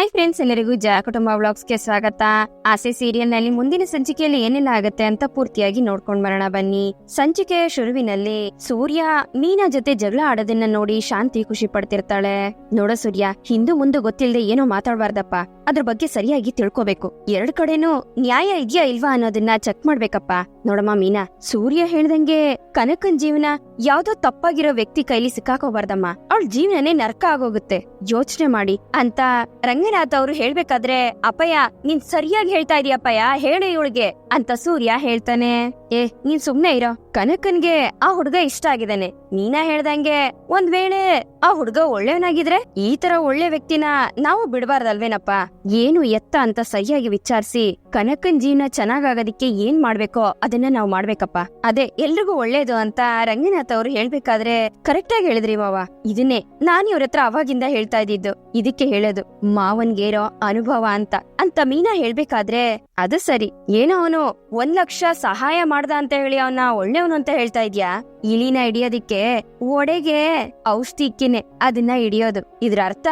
Hi friends ಎಲ್ಲರಿಗೂ ಜಯ ಕುಟುಂಬ ವ್ಲಾಗ್ಸ್ಗೆ ಸ್ವಾಗತ. ಆಸೆ ಸೀರಿಯಲ್ನಲ್ಲಿ ಮುಂದಿನ ಸಂಚಿಕೆಯಲ್ಲಿ ಏನೆಲ್ಲ ಆಗತ್ತೆ ಅಂತ ಪೂರ್ತಿಯಾಗಿ ನೋಡ್ಕೊಂಡ್ ಬರೋಣ ಬನ್ನಿ. ಸಂಚಿಕೆಯ ಶುರುವಿನಲ್ಲಿ ಸೂರ್ಯ ಮೀನಾ ಜೊತೆ ಜಗಳ ಆಡೋದನ್ನ ನೋಡಿ ಶಾಂತಿ ಖುಷಿ ಪಡ್ತಿರ್ತಾಳೆ. ನೋಡ ಸೂರ್ಯ, ಹಿಂದೂ ಮುಂದೆ ಗೊತ್ತಿಲ್ಲದೆ ಏನೋ ಮಾತಾಡಬಾರ್ದಪ್ಪ. ಅದ್ರ ಬಗ್ಗೆ ಸರಿಯಾಗಿ ತಿಳ್ಕೋಬೇಕು. ಎರಡ್ ಕಡೆನೂ ನ್ಯಾಯ ಇದ್ಯಾ ಇಲ್ವಾ ಅನ್ನೋದನ್ನ ಚೆಕ್ ಮಾಡ್ಬೇಕಪ್ಪ. ನೋಡಮ್ಮ ಮೀನಾ, ಸೂರ್ಯ ಹೇಳ್ದಂಗೆ ಕನಕನ್ ಜೀವನ ಯಾವ್ದೋ ತಪ್ಪಾಗಿರೋ ವ್ಯಕ್ತಿ ಕೈಲಿ ಸಿಕ್ಕಾಕೋಬಾರ್ದಮ್ಮ. ಅವಳ ಜೀವನನೇ ನರ್ಕ ಆಗೋಗುತ್ತೆ. ಯೋಚನೆ ಮಾಡಿ ಅಂತ ರಂಗನಾಥ್ ಅವರು ಹೇಳ್ಬೇಕಾದ್ರೆ ಅಪ್ಪಯ್ಯ ನೀನ್ ಸರಿಯಾಗಿ ಹೇಳ್ತಾ ಇದೀಯ ಇದೀಯಪ್ಪಯ್ಯ ಹೇಳು ಇವಳಿಗೆ ಅಂತ ಸೂರ್ಯ ಹೇಳ್ತಾನೆ. ಏ, ನೀನ್ ಸುಮ್ನೆ ಇರೋ. ಕನಕನ್ಗೆ ಆ ಹುಡುಗ ಇಷ್ಟ ಆಗಿದಾನೆ ನೀನಾ ಹೇಳ್ದಂಗೆ ಒಂದ್ ವೇಳೆ ಆ ಹುಡುಗ ಒಳ್ಳೆಯವನಾಗಿದ್ರೆ ಈ ತರ ಒಳ್ಳೆ ವ್ಯಕ್ತಿನ ನಾವು ಬಿಡಬಾರ್ದಲ್ವೇನಪ್ಪ? ಏನು ಎತ್ತ ಅಂತ ಸರಿಯಾಗಿ ವಿಚಾರಿಸಿ ಕನಕನ್ ಜೀವನ ಚೆನ್ನಾಗಾಗೋದಿಕ್ಕೆ ಏನ್ ಮಾಡ್ಬೇಕೋ ಅದನ್ನ ನಾವು ಮಾಡ್ಬೇಕಪ್ಪ. ಅದೇ, ಎಲ್ರಿಗೂ ಒಳ್ಳೇದು ಅಂತ ರಂಗನಾಥ್ ಅವ್ರು ಹೇಳ್ಬೇಕಾದ್ರೆ ಕರೆಕ್ಟ್ ಆಗಿ ಹೇಳಿದ್ರಿ ಮಾವ. ಇದನ್ನೇ ನಾನ್ ಇವ್ರ ಹತ್ರ ಅವಾಗಿಂದ ಹೇಳ್ತಾ ಇದ್ದಿದ್ದು. ಇದಕ್ಕೆ ಹೇಳೋದು, ಮಾವನ್ಗೇರೋ ಅನುಭವ ಅಂತ. ಅಂತ ಮೀನಾ ಹೇಳ್ಬೇಕಾದ್ರೆ ಅದು ಸರಿ. ಏನೋ ಅವನು ಒಂದ್ ಲಕ್ಷ ಸಹಾಯ ಮಾಡ್ದ ಅಂತ ಹೇಳಿ ಅವನ ಒಳ್ಳೆಯವನು ಅಂತ ಹೇಳ್ತಾ ಇದ್ಯಾ? ಇಲಿನ ಹಿಡಿಯೋದಿಕ್ಕೆ ಒಡೆಗೆ ಔಷಧಿ ಇಕ್ಕಿನೆ. ಅದನ್ನ ಹಿಡಿಯೋದು. ಇದ್ರ ಅರ್ಥ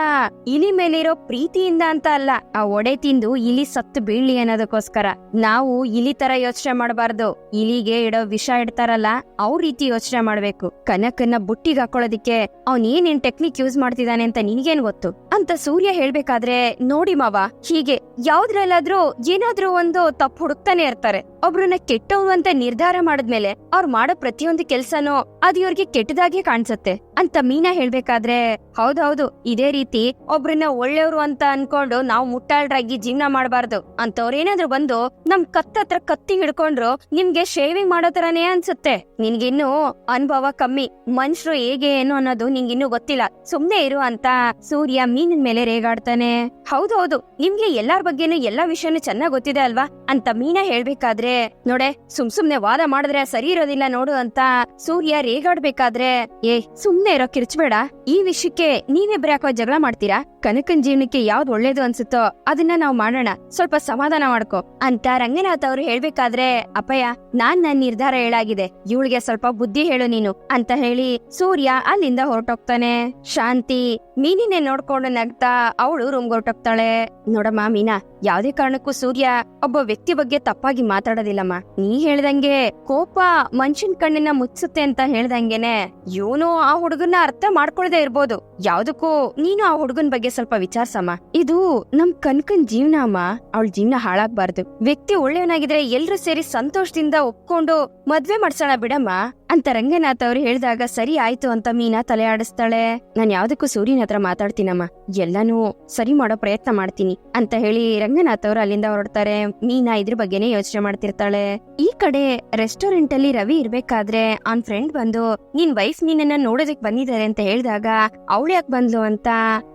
ಇಲಿ ಮೇಲಿರೋ ಪ್ರೀತಿಯಿಂದ ಅಂತ ಅಲ್ಲ. ಆ ಒಡೆ ತಿಂದು ಇಲಿ ಸತ್ತು ಬೀಳ್ಲಿ ಅನ್ನೋದಕ್ಕೋಸ್ಕರ. ನಾವು ಇಲಿ ತರ ಯೋಚನೆ ಮಾಡಬಾರ್ದು. ಇಲಿಗೆ ಇಡೋ ವಿಷ ಇಡ್ತಾರಲ್ಲ, ಅವ್ರ ರೀತಿ ಯೋಚನೆ ಮಾಡ್ಬೇಕು. ಕನಕನ್ನ ಬುಟ್ಟಿಗೆ ಹಾಕೊಳ್ಳೋದಿಕ್ಕೆ ಅವ್ನ ಏನೇನ್ ಟೆಕ್ನಿಕ್ ಯೂಸ್ ಮಾಡ್ತಿದ್ದಾನೆ ಅಂತ ನಿನ್ಗೇನ್ ಗೊತ್ತು? ಅಂತ ಸೂರ್ಯ ಹೇಳ್ಬೇಕಾದ್ರೆ, ನೋಡಿ ಮಾವ, ಹೀಗೆ ಯಾವ್ದ್ರಲ್ಲಾದ್ರೂ ಏನಾದ್ರೂ ಒಂದು ತಪ್ಪು ಹುಡುಕ್ತಾನೆ ಇರ್ತಾರೆ. ಒಬ್ರನ್ನ ಕೆಟ್ಟವ್ರು ಅಂತ ನಿರ್ಧಾರ ಮಾಡಿದ್ಮೇಲೆ ಅವ್ರು ಮಾಡೋ ಪ್ರತಿಯೊಂದು ಕೆಲ್ಸನೂ ಅದು ಇವ್ರಿಗೆ ಕೆಟ್ಟದಾಗೆ ಕಾಣ್ಸತ್ತೆ. ಅಂತ ಮೀನಾ ಹೇಳ್ಬೇಕಾದ್ರೆ ಹೌದೌದು ಇದೇ ರೀತಿ ಒಬ್ರನ್ನ ಒಳ್ಳೆಯವರು ಅಂತ ಅನ್ಕೊಂಡು ನಾವು ಮುಟ್ಟಾಳ್ರಾಗಿ ಜೀವನ ಮಾಡಬಾರ್ದು. ಅಂತವ್ರೇನಾದ್ರೂ ಬಂದು ನಮ್ ಕತ್ತತ್ರ ಕತ್ತಿ ಹಿಡ್ಕೊಂಡ್ರು ನಿಮ್ಗೆ ಶೇವಿಂಗ್ ಮಾಡೋ ತರನೇ ಅನ್ಸುತ್ತೆ. ನಿನ್ಗಿನ್ನು ಅನುಭವ ಕಮ್ಮಿ. ಮನುಷ್ಯರು ಹೇಗೆ ಏನು ಅನ್ನೋದು ನಿಂಗಿನ್ನು ಗೊತ್ತಿಲ್ಲ. ಸುಮ್ನೆ ಇರು ಅಂತ ಸೂರ್ಯ ಮೀನಿನ ಮೇಲೆ ರೇಗಾಡ್ತಾನೆ. ಹೌದೌದು ನಿಮ್ಗೆ ಎಲ್ಲಾರ್ ಬಗ್ಗೆನು ಎಲ್ಲಾ ವಿಷಯನೂ ಚೆನ್ನಾಗ್ ಗೊತ್ತಿದೆ ಅಲ್ವಾ? ಅಂತ ಮೀನಾ ಹೇಳ್ಬೇಕಾದ್ರೆ, ನೋಡೆ ಸುಮ್ ಸುಮ್ನೆ ವಾದ ಮಾಡಿದ್ರೆ ಸರಿ ಇರೋದಿಲ್ಲ ನೋಡು ಅಂತ ಸೂರ್ಯ ರೇಗಾಡ್ಬೇಕಾದ್ರೆ, ಏ, ಸುಮ್ನೆ ಇರೋ ಕಿರ್ಚ್ಬೇಡ. ಈ ವಿಷಯಕ್ಕೆ ನೀವಿಬ್ರು ಯಾಕೋ ಜಗಳ ಮಾಡ್ತೀರಾ? ಕನಕನ್ ಜೀವನಕ್ಕೆ ಯಾವ್ದು ಒಳ್ಳೇದು ಅನ್ಸುತ್ತೋ ಅದನ್ನ ನಾವ್ ಮಾಡೋಣ. ಸ್ವಲ್ಪ ಸಮಾಧಾನ ಮಾಡ್ಕೊ. ಅಂತ ರಂಗನಾಥ್ ಅವ್ರು ಹೇಳ್ಬೇಕಾದ್ರೆ, ಅಪ್ಪಯ್ಯ, ನಾನ್ ನನ್ ನಿರ್ಧಾರ ಹೇಳಾಗಿದೆ. ಇವಳಿಗೆ ಸ್ವಲ್ಪ ಬುದ್ಧಿ ಹೇಳು ನೀನು. ಅಂತ ಹೇಳಿ ಸೂರ್ಯ ಅಲ್ಲಿಂದ ಹೊರಟೋಗ್ತಾನೆ. ಶಾಂತಿ, ಮೀನಿನೇ ನೋಡ್ಕೊಂಡು ನಗ್ತಾ ಅವಳು ರೂಮ್ಗೆ ಹೊರಟೋಗ್ತಾಳೆ. ನೋಡಮ್ಮ, ಮೀನಾ, ಯಾವ್ದೇ ಕಾರಣಕ್ಕೂ ಸೂರ್ಯ ಒಬ್ಬ ವ್ಯಕ್ತಿ ಬಗ್ಗೆ ತಪ್ಪಾಗಿ ಮಾತಾಡೋದಿಲ್ಲಮ್ಮ. ನೀ ಹೇಳ್ದಂಗೆ ಕೋಪ ಮನುಷ್ಯನ್ ಕಣ್ಣಿನ ಮುಚ್ಚುತ್ತೆ ಅಂತ ಹೇಳ್ದಂಗೆನೆ. ಇವನು ಆ ಹುಡುಗನ್ನ ಅರ್ಥ ಮಾಡ್ಕೊಳ್ದೆ ಇರ್ಬೋದು. ಯಾವ್ದಕ್ಕೂ ನೀನು ಆ ಹುಡುಗನ್ ಬಗ್ಗೆ ಸ್ವಲ್ಪ ವಿಚಾರಸಮ್ಮ. ಇದು ನಮ್ ಕನ್ಕನ್ ಜೀವನ ಅಮ್ಮ. ಅವಳ ಜೀವನ ಹಾಳಾಗ್ಬಾರ್ದು. ವ್ಯಕ್ತಿ ಒಳ್ಳೆಯವನಾಗಿದ್ರೆ ಎಲ್ರು ಸೇರಿ ಸಂತೋಷದಿಂದ ಒಪ್ಕೊಂಡು ಮದ್ವೆ ಮಾಡ್ಸೋಣ ಬಿಡಮ್ಮ. ಅಂತ ರಂಗನಾಥ್ ಅವ್ರು ಹೇಳಿದಾಗ ಸರಿ ಆಯ್ತು ಅಂತ ಮೀನಾ ತಲೆ ಆಡಿಸ್ತಾಳೆ. ನಾನ್ ಯಾವ್ದಕ್ಕೂ ಸೂರ್ಯನ ಹತ್ರ ಮಾತಾಡ್ತೀನಮ್ಮ. ಎಲ್ಲಾನು ಸರಿ ಮಾಡೋ ಪ್ರಯತ್ನ ಮಾಡ್ತೀನಿ ಅಂತ ಹೇಳಿ ರಂಗನಾಥ್ ಅವ್ರು ಅಲ್ಲಿಂದ ಹೊರಡ್ತಾರೆ. ಮೀನಾ ಇದ್ರ ಬಗ್ಗೆನೇ ಯೋಚನೆ ಮಾಡ್ತಿರ್ತಾಳೆ. ಈ ಕಡೆ ರೆಸ್ಟೋರೆಂಟ್ ಅಲ್ಲಿ ರವಿ ಇರ್ಬೇಕಾದ್ರೆ ಅವ್ನ್ ಫ್ರೆಂಡ್ ಬಂದು, ನಿನ್ ವೈಫ್ ಮೀನನ್ನ ನೋಡೋದಕ್ ಬಂದಿದ್ದಾರೆ ಅಂತ ಹೇಳಿದಾಗ ಅವಳು ಯಾಕೆ ಬಂದ್ಲು ಅಂತ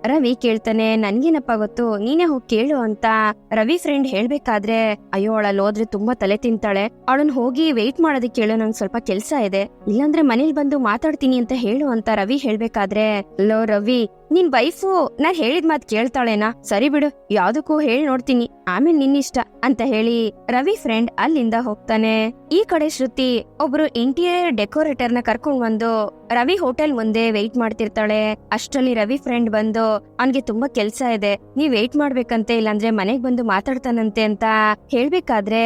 ರವಿ ಕೇಳ್ತಾನೆ. ನನ್ಗೇನಪ್ಪ ಗೊತ್ತು? ನೀನೇ ಹೋಗಿ ಕೇಳು ಅಂತ ರವಿ ಫ್ರೆಂಡ್ ಹೇಳ್ಬೇಕಾದ್ರೆ, ಅಯ್ಯೋ, ಅವಳಲ್ಲಿ ಹೋದ್ರೆ ತುಂಬಾ ತಲೆ ತಿಂತಾಳೆ. ಅವಳನ್ ಹೋಗಿ ವೆಯ್ಟ್ ಮಾಡೋದಕ್ಕೆ ಕೇಳು. ನಂಗೆ ಸ್ವಲ್ಪ ಕೆಲ್ಸ ಇದೆ. ಇಲ್ಲಾಂದ್ರೆ ಮನೇಲಿ ಬಂದು ಮಾತಾಡ್ತೀನಿ ಅಂತ ಹೇಳು ಅಂತ ರವಿ ಹೇಳ್ಬೇಕಾದ್ರೆ ಲೋ ರವಿ ನಿನ್ ವೈಫು ನಾನ್ ಹೇಳಿದ್ ಮಾತ್ ಕೇಳ್ತಾಳೇನಾ? ಸರಿ ಬಿಡು, ಯಾವ್ದಕ್ಕೂ ಹೇಳಿ ನೋಡ್ತೀನಿ. ಆಮೇಲೆ ನಿನ್ನಿಷ್ಟ ಅಂತ ಹೇಳಿ ರವಿ ಫ್ರೆಂಡ್ ಅಲ್ಲಿಂದ ಹೋಗ್ತಾನೆ. ಈ ಕಡೆ ಶ್ರುತಿ ಒಬ್ರು ಇಂಟೀರಿಯರ್ ಡೆಕೋರೇಟರ್ನ ಕರ್ಕೊಂಡ್ ಬಂದು ರವಿ ಹೋಟೆಲ್ ಮುಂದೆ ವೆಯ್ಟ್ ಮಾಡ್ತಿರ್ತಾಳೆ. ಅಷ್ಟರಲ್ಲಿ ರವಿ ಫ್ರೆಂಡ್ ಬಂದು, ಅವನ್ಗೆ ತುಂಬಾ ಕೆಲ್ಸ ಇದೆ, ನೀವ್ ವೆಯ್ಟ್ ಮಾಡ್ಬೇಕಂತೆ, ಇಲ್ಲಾಂದ್ರೆ ಮನೆಗ್ ಬಂದು ಮಾತಾಡ್ತಾನಂತೆ ಅಂತ ಹೇಳ್ಬೇಕಾದ್ರೆ,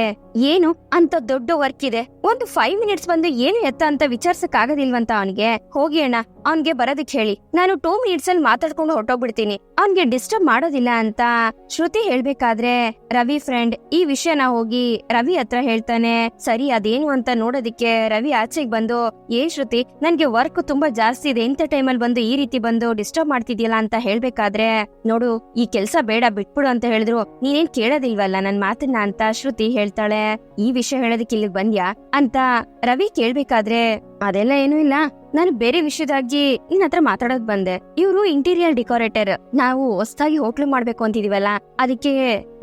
ಏನು? ಅಂತ ದೊಡ್ಡ ವರ್ಕ್ ಇದೆ. ಒಂದು ಫೈವ್ ಮಿನಿಟ್ಸ್ ಬಂದು ಏನು ಎತ್ತ ಅಂತ ವಿಚಾರ್ಸಕ್ ಆಗೋದಿಲ್ವಂತ ಅವನ್ಗೆ? ಹೋಗಿ ಅಣ್ಣ, ಅವನ್ಗೆ ಬರೋದಕ್ ಹೇಳಿ. ನಾನು ಟೂ ಮಿನಿಟ್ಸ್ ಅಲ್ಲಿ ಮಾತಾಡ್ಕೊಂಡು ಹೊರಟೋಗ್ಬಿಡ್ತೀನಿ. ಅವನ್ಗೆ ಡಿಸ್ಟರ್ಬ್ ಮಾಡೋದಿಲ್ಲ ಅಂತ ಶ್ರುತಿ ಹೇಳ್ಬೇಕಾದ್ರೆ, ರವಿ ಫ್ರೆಂಡ್ ಈ ವಿಷಯನ ಹೋಗಿ ರವಿ ಹತ್ರ ಹೇಳ್ತಾನೆ. ಸರಿ, ಅದೇನು ಅಂತ ನೋಡೋದಿಕ್ಕೆ ರವಿ ಆಚೆಗ್ ಬಂದು, ಏ ಶ್ರುತಿ, ನನ್ಗೆ ವರ್ಕ್ ತುಂಬಾ ಜಾಸ್ತಿ ಇದೆ. ಇಂಥ ಟೈಮಲ್ಲಿ ಬಂದು ಈ ರೀತಿ ಬಂದು ಡಿಸ್ಟರ್ಬ್ ಮಾಡ್ತಿದ್ಯಲ್ಲ ಅಂತ ಹೇಳ್ಬೇಕಾದ್ರೆ, ನೋಡು, ಈ ಕೆಲ್ಸ ಬೇಡ, ಬಿಟ್ಬಿಡು ಅಂತ ಹೇಳಿದ್ರು. ನೀನೇನ್ ಕೇಳೋದಿಲ್ವಲ್ಲ ನನ್ ಮಾತನ್ನ? ಅಂತ ಶ್ರುತಿ ಹೇಳ್ತಾಳೆ. ಈ ವಿಷಯ ಹೇಳೋದಕ್ಕೆ ಇಲ್ಲಿಗೆ ಬಂದ್ಯಾ? ಅಂತ ರವಿ ಕೇಳ್ಬೇಕಾದ್ರೆ ಅದೆಲ್ಲ ಏನೂ ಇಲ್ಲ. ನಾನು ಬೇರೆ ವಿಷಯದಾಗಿ ನಿನ್ ಹತ್ರ ಮಾತಾಡೋದ್ ಬಂದೆ. ಇವ್ರು ಇಂಟೀರಿಯರ್ ಡೆಕೋರೇಟರ್ ನಾವು ಹೊಸದಾಗಿ ಹೋಟ್ಲು ಮಾಡ್ಬೇಕು ಅಂತಿದೀವಲ್ಲ, ಅದಕ್ಕೆ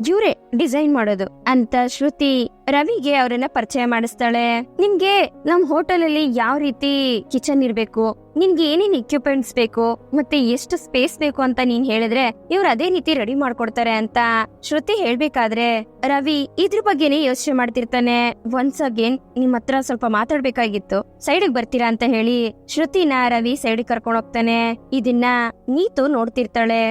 ಇವ್ರೆ ಡಿಸೈನ್ ಮಾಡೋದು ಅಂತ ಶ್ರುತಿ ರವಿಗೆ ಅವರನ್ನ ಪರಿಚಯ ಮಾಡಿಸ್ತಾಳೆ. ನಿಮ್ಗೆ ನಮ್ ಹೋಟೆಲ್ ಅಲ್ಲಿ ಯಾವ ರೀತಿ ಕಿಚನ್ ಇರ್ಬೇಕು, ನಿನ್ಗೆ ಏನೇನ್ ಇಕ್ವಿಪ್ಮೆಂಟ್ಸ್ ಬೇಕು, ಮತ್ತೆ ಎಷ್ಟು ಸ್ಪೇಸ್ ಬೇಕು ಅಂತ ನೀನ್ ಹೇಳಿದ್ರೆ ಇವ್ರು ಅದೇ ರೀತಿ ರೆಡಿ ಮಾಡ್ಕೊಡ್ತಾರೆ ಅಂತ ಶ್ರುತಿ ಹೇಳ್ಬೇಕಾದ್ರೆ ರವಿ ಇದ್ರ ಬಗ್ಗೆನೇ ಯೋಚನೆ ಮಾಡ್ತಿರ್ತಾನೆ. ಒನ್ಸ್ ಅಗೇನ್ ನಿಮ್ ಹತ್ರ ಸ್ವಲ್ಪ ಮಾತಾಡ್ಬೇಕಾಗಿತ್ತು. ಸೈಡ್ ಬರ್ತೀರಾ ಅಂತ ಹೇಳಿ ಶ್ರುತಿನ ರವಿ ಸೈಡ್ ಕರ್ಕೊಂಡ್ ಹೋಗ್ತಾನೆ. ಇದನ್ನ ನೀತು ನೋಡ್ತಿರ್ತಾಳೆ.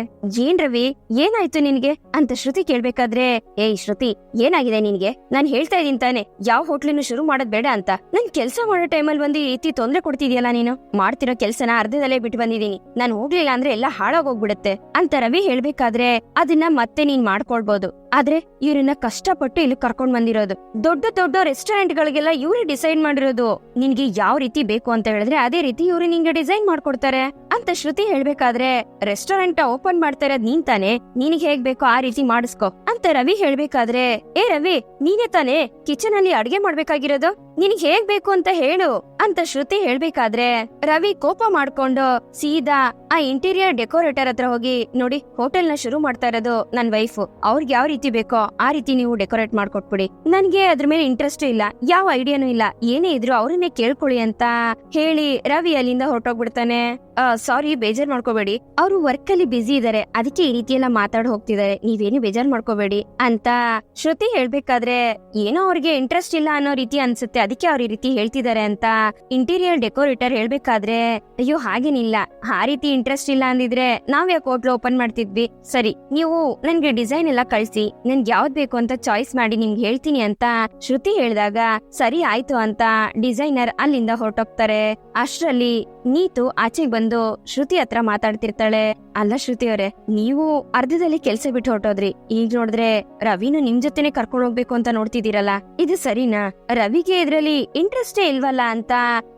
ಏನ್ ರವಿ, ಏನಾಯ್ತು ನಿನ್ಗೆ? ಅಂತ ಶ್ರುತಿ ಕೇಳ್ಬೇಕಾದ್ರೆ, ಏಯ್ ಶ್ರುತಿ, ಏನಾಗಿದೆ ನಿನ್ಗೆ? ನಾನ್ ಹೇಳ್ತಾ ಇದೀನಿ ತಾನೆ. ಯಾವ ಹೋಟ್ಲಿನ ಶುರು ಮಾಡೋದ್ ಬೇಡ ಅಂತ. ನನ್ ಕೆಲ್ಸ ಮಾಡೋ ಟೈಮಲ್ಲಿ ಬಂದು ಈ ರೀತಿ ತೊಂದ್ರೆ ಕೊಡ್ತಿದ್ಯಲ್ಲ ನೀನು? ಮಾಡ್ತಿರೋ ಕೆಲ್ಸನ ಅರ್ಧದಲ್ಲೇ ಬಿಟ್ಟು ಬಂದಿದೀನಿ ನಾನ್ ಹೋಗ್ಲಿಲ್ಲ ಅಂದ್ರೆ ಎಲ್ಲ ಹಾಳಾಗೋಗ್ಬಿಡತ್ತೆ ಅಂತ ರವಿ ಹೇಳ್ಬೇಕಾದ್ರೆ ಅದನ್ನ ಮತ್ತೆ ನೀನ್ ಮಾಡ್ಕೊಳ್ಬಹುದು ಆದ್ರೆ ಇವ್ರನ್ನ ಕಷ್ಟಪಟ್ಟು ಇಲ್ಲಿ ಕರ್ಕೊಂಡ್ ಬಂದಿರೋದು. ದೊಡ್ಡ ದೊಡ್ಡ ರೆಸ್ಟೋರೆಂಟ್ ಗಳಿಗೆಲ್ಲ ಇವ್ರೇ ಡಿಸೈಡ್ ಮಾಡಿರೋದು. ನಿನ್ಗೆ ಯಾವ ರೀತಿ ಬೇಕು ಅಂತ ಹೇಳಿದ್ರೆ ಅದೇ ರೀತಿ ಇವ್ರು ನಿಂಗೆ ಡಿಸೈನ್ ಮಾಡ್ಕೊಡ್ತಾರೆ. ಅಂತ ಶ್ರುತಿ ಹೇಳ್ಬೇಕಾದ್ರೆ ರೆಸ್ಟೋರೆಂಟ್ ಓಪನ್ ಮಾಡ್ತಾ ಇರೋದ್ ನೀನ್ ತಾನೆ. ನಿನಗೆ ಹೇಗ್ ಬೇಕೋ ಆ ರೀತಿ ಮಾಡಿಸ್ಕೋ. ಅಂತ ರವಿ ಹೇಳ್ಬೇಕಾದ್ರೆ, ಏ ರವಿ, ನೀನೇ ತಾನೇ ಕಿಚನ್ ಅಲ್ಲಿ ಅಡ್ಗೆ ಮಾಡ್ಬೇಕಾಗಿರೋದು? ನಿನಗ್ ಹೇಗ್ ಬೇಕು ಅಂತ ಹೇಳು ಅಂತ ಶ್ರುತಿ ಹೇಳ್ಬೇಕಾದ್ರೆ ರವಿ ಕೋಪ ಮಾಡ್ಕೊಂಡು ಸೀದಾ ಆ ಇಂಟೀರಿಯರ್ ಡೆಕೋರೇಟರ್ ಹತ್ರ ಹೋಗಿ, ನೋಡಿ ಹೋಟೆಲ್ನ ಶುರು ಮಾಡ್ತಾ ಇರೋದು ನನ್ ವೈಫ್ ಅವ್ರಿಗೆ ಯಾವ ರೀತಿ ಬೇಕೋ ಆ ರೀತಿ ನೀವು ಡೆಕೋರೇಟ್ ಮಾಡ್ಕೊಟ್ಬಿಡಿ. ನನ್ಗೆ ಅದ್ರ ಮೇಲೆ ಇಂಟ್ರೆಸ್ಟ್ ಇಲ್ಲ, ಯಾವ ಐಡಿಯಾನು ಇಲ್ಲ. ಏನೇ ಇದ್ರು ಅವ್ರನ್ನೇ ಕೇಳ್ಕೊಳ್ಳಿ ಅಂತ ಹೇಳಿ ರವಿ ಅಲ್ಲಿಂದ ಹೊರಟೋಗ್ಬಿಡ್ತಾನೆ. ಸಾರಿ ಬೇಜಾರ್ ಮಾಡ್ಕೋಬೇಡಿ. ಅವರು ವರ್ಕ್ ಅಲ್ಲಿ ಬಿಸಿ ಇದಾರೆ. ಅದಕ್ಕೆ ಈ ರೀತಿ ಎಲ್ಲ ಮಾತಾಡ್ ಹೋಗ್ತಿದ್ದಾರೆ ನೀವೇನು ಬೇಜಾರ್ ಮಾಡ್ಕೋಬೇಡಿ ಅಂತ ಶ್ರುತಿ ಹೇಳ್ಬೇಕಾದ್ರೆ, ಏನೋ ಅವ್ರಿಗೆ ಇಂಟ್ರೆಸ್ಟ್ ಇಲ್ಲ ಅನ್ನೋ ರೀತಿ ಅನ್ಸುತ್ತೆ. ಅದಕ್ಕೆ ಅವ್ರ ಈ ರೀತಿ ಹೇಳ್ತಿದ್ದಾರೆ ಅಂತ ಇಂಟೀರಿಯರ್ ಡೆಕೋರೇಟರ್ ಹೇಳ್ಬೇಕಾದ್ರೆ, ಅಯ್ಯೋ, ಹಾಗೇನಿಲ್ಲ. ಆ ರೀತಿ ಇಂಟ್ರೆಸ್ಟ್ ಇಲ್ಲ ಅಂದಿದ್ರೆ ನಾವ್ ಯಾಕೆ ಹೋಟ್ಲ್ ಓಪನ್ ಮಾಡ್ತಿದ್ವಿ? ಸರಿ, ನೀವು ನನ್ಗೆ ಡಿಸೈನ್ ಎಲ್ಲ ಕಳ್ಸಿ. ನನ್ಗೆ ಯಾವ್ದ್ ಬೇಕು ಅಂತ ಚಾಯ್ಸ್ ಮಾಡಿ ನಿಮ್ಗೆ ಹೇಳ್ತೀನಿ ಅಂತ ಶ್ರುತಿ ಹೇಳಿದಾಗ, ಸರಿ, ಆಯ್ತು ಅಂತ ಡಿಸೈನರ್ ಅಲ್ಲಿಂದ ಹೊರಟೋಗ್ತಾರೆ. ಅಷ್ಟ್ರಲ್ಲಿ ನೀತು ಆಚೆಗೆ ಬಂದು ಶ್ರುತಿ ಹತ್ರ ಮಾತಾಡ್ತಿರ್ತಾಳೆ. ಅಲ್ಲ ಶ್ರುತಿ ಅವರೇ, ನೀವು ಅರ್ಧದಲ್ಲಿ ಕೆಲ್ಸ ಬಿಟ್ಟು ಹೊರಟೋದ್ರಿ. ಈಗ ನೋಡಿದ್ರೆ ರವಿನು ನಿಮ್ ಜೊತೆನೆ ಕರ್ಕೊಂಡು ಹೋಗ್ಬೇಕು ಅಂತ ನೋಡ್ತಿದ್ದೀರಲ್ಲ. ಇದು ಸರಿನಾ? ರವಿಗೆ ಇದ್ರಲ್ಲಿ ಇಂಟ್ರೆಸ್ಟೇ ಇಲ್ವಲ್ಲ ಅಂತ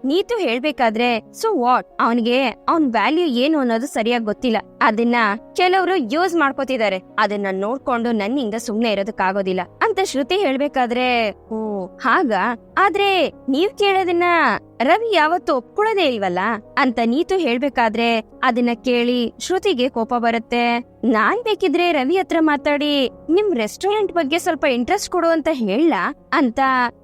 ನೀತು ಹೇಳ್ಬೇಕಾದ್ರೆ ಸೊ ವಾಟ್ ಅವನಿಗೆ ಅವನ್ ವ್ಯಾಲ್ಯೂ ಏನು ಅನ್ನೋದು ಸರಿಯಾಗಿ ಗೊತ್ತಿಲ್ಲ. ಅದನ್ನ ಕೆಲವರು ಯೂಸ್ ಮಾಡ್ಕೋತಿದ್ದಾರೆ. ಅದನ್ನ ನೋಡ್ಕೊಂಡು ನನ್ನಿಂದ ಸುಮ್ನೆ ಇರೋದಕ್ಕಾಗೋದಿಲ್ಲ ಅಂತ ಶ್ರುತಿ ಹೇಳ್ಬೇಕಾದ್ರೆ, ಓ, ಹಾಗ? ಆದ್ರೆ ನೀವ್ ಕೇಳೋದನ್ನ ರವಿ ಯಾವತ್ತು ಒಪ್ಕೊಳ್ಳೋದೇ ಇಲ್ವಲ್ಲ? ಅಂತ ನೀತು ಹೇಳ್ಬೇಕಾದ್ರೆ ಅದನ್ನ ಕೇಳಿ ಶ್ರುತಿಗೆ ಕೋಪ ಬರುತ್ತೆ. ನಾನ್ ಬೇಕಿದ್ರೆ ರವಿ ಹತ್ರ ಮಾತಾಡಿ, ನಿಮ್ ರೆಸ್ಟೋರೆಂಟ್ ಬಗ್ಗೆ ಸ್ವಲ್ಪ ಇಂಟ್ರೆಸ್ಟ್ ಕೊಡು ಅಂತ ಹೇಳ. ಅಂತ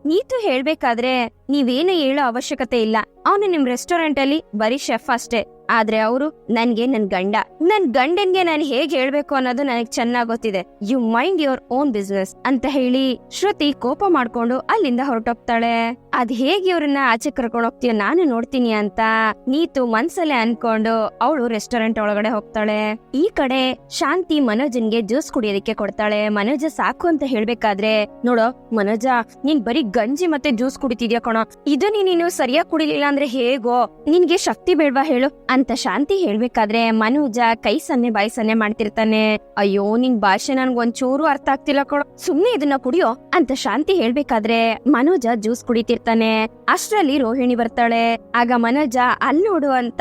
ನೀತು ಹೇಳ್ಬೇಕಾದ್ರೆ ನೀವೇನು ಹೇಳೋ ಅವಶ್ಯಕತೆ ಇಲ್ಲ. ಅವನು ನಿಮ್ ರೆಸ್ಟೋರೆಂಟ್ ಅಲ್ಲಿ ಬರೀ ಶೆಫ್ ಅಷ್ಟೇ. ಆದ್ರೆ ಅವರು ನನ್ಗೆ ನನ್ ಗಂಡ. ನನ್ ಗಂಡನ್ಗೆ ನಾನು ಹೇಗ್ ಹೇಳ್ಬೇಕು ಅನ್ನೋದು ನನಗ್ ಚೆನ್ನಾಗ್ ಗೊತ್ತಿದೆ you mind your own business ಅಂತ ಹೇಳಿ ಶ್ರುತಿ ಕೋಪ ಮಾಡ್ಕೊಂಡು ಅಲ್ಲಿಂದ ಹೊರಟೋಗ್ತಾಳೆ. ಅದ್ ಹೇಗೆ ಇವ್ರನ್ನ ಆಚೆ ಕರ್ಕೊಂಡು ಹೋಗ್ತೀಯ ನಾನು ನೋಡ್ತೀನಿ ಅಂತ ನೀತು ಮನ್ಸಲ್ಲೇ ಅನ್ಕೊಂಡು ಅವಳು ರೆಸ್ಟೋರೆಂಟ್ ಒಳಗಡೆ ಹೋಗ್ತಾಳೆ. ಈ ಕಡೆ ಶಾಂತಿ ಮನೋಜನ್ಗೆ ಜ್ಯೂಸ್ ಕುಡಿಯೋದಕ್ಕೆ ಕೊಡ್ತಾಳೆ. ಮನೋಜ ಸಾಕು ಅಂತ ಹೇಳ್ಬೇಕಾದ್ರೆ, ನೋಡೋ, ಮನೋಜ, ನೀನ್ ಬರೀ ಗಂಜಿ ಮತ್ತೆ ಜ್ಯೂಸ್ ಕುಡಿತಿದ್ಯಾ ಕಣೋ. ಇದು ನೀನು ಸರಿಯಾಗಿ ಕುಡಿಲಿಲ್ಲ ಅಂದ್ರೆ ಹೇಗೋ? ನಿನ್ಗೆ ಶಕ್ತಿ ಬೇಡ್ವಾ ಹೇಳು. ಅಂತ ಶಾಂತಿ ಹೇಳ್ಬೇಕಾದ್ರೆ, ಮನೋಜ ಕೈ ಸನ್ನೆ ಬಾಯಿ ಸನ್ನೆ ಮಾಡ್ತಿರ್ತಾನೆ. ಅಯ್ಯೋ, ನಿನ್ ಭಾಷೆ ನನ್ಗೊಂಚೂರು ಅರ್ಥ ಆಗ್ತಿಲ್ಲ ಕಣೋ. ಸುಮ್ನೆ ಇದನ್ನ ಕುಡಿಯೋ? ಅಂತ ಶಾಂತಿ ಹೇಳ್ಬೇಕಾದ್ರೆ, ಮನೋಜ ಜ್ಯೂಸ್ ಕುಡಿತಿರ್ತಾನೆ. ಅಷ್ಟ್ರಲ್ಲಿ ರೋಹಿಣಿ ಬರ್ತಾಳೆ. ಆಗ ಮನೋಜ ಅಲ್ಲಿ ನೋಡು ಅಂತ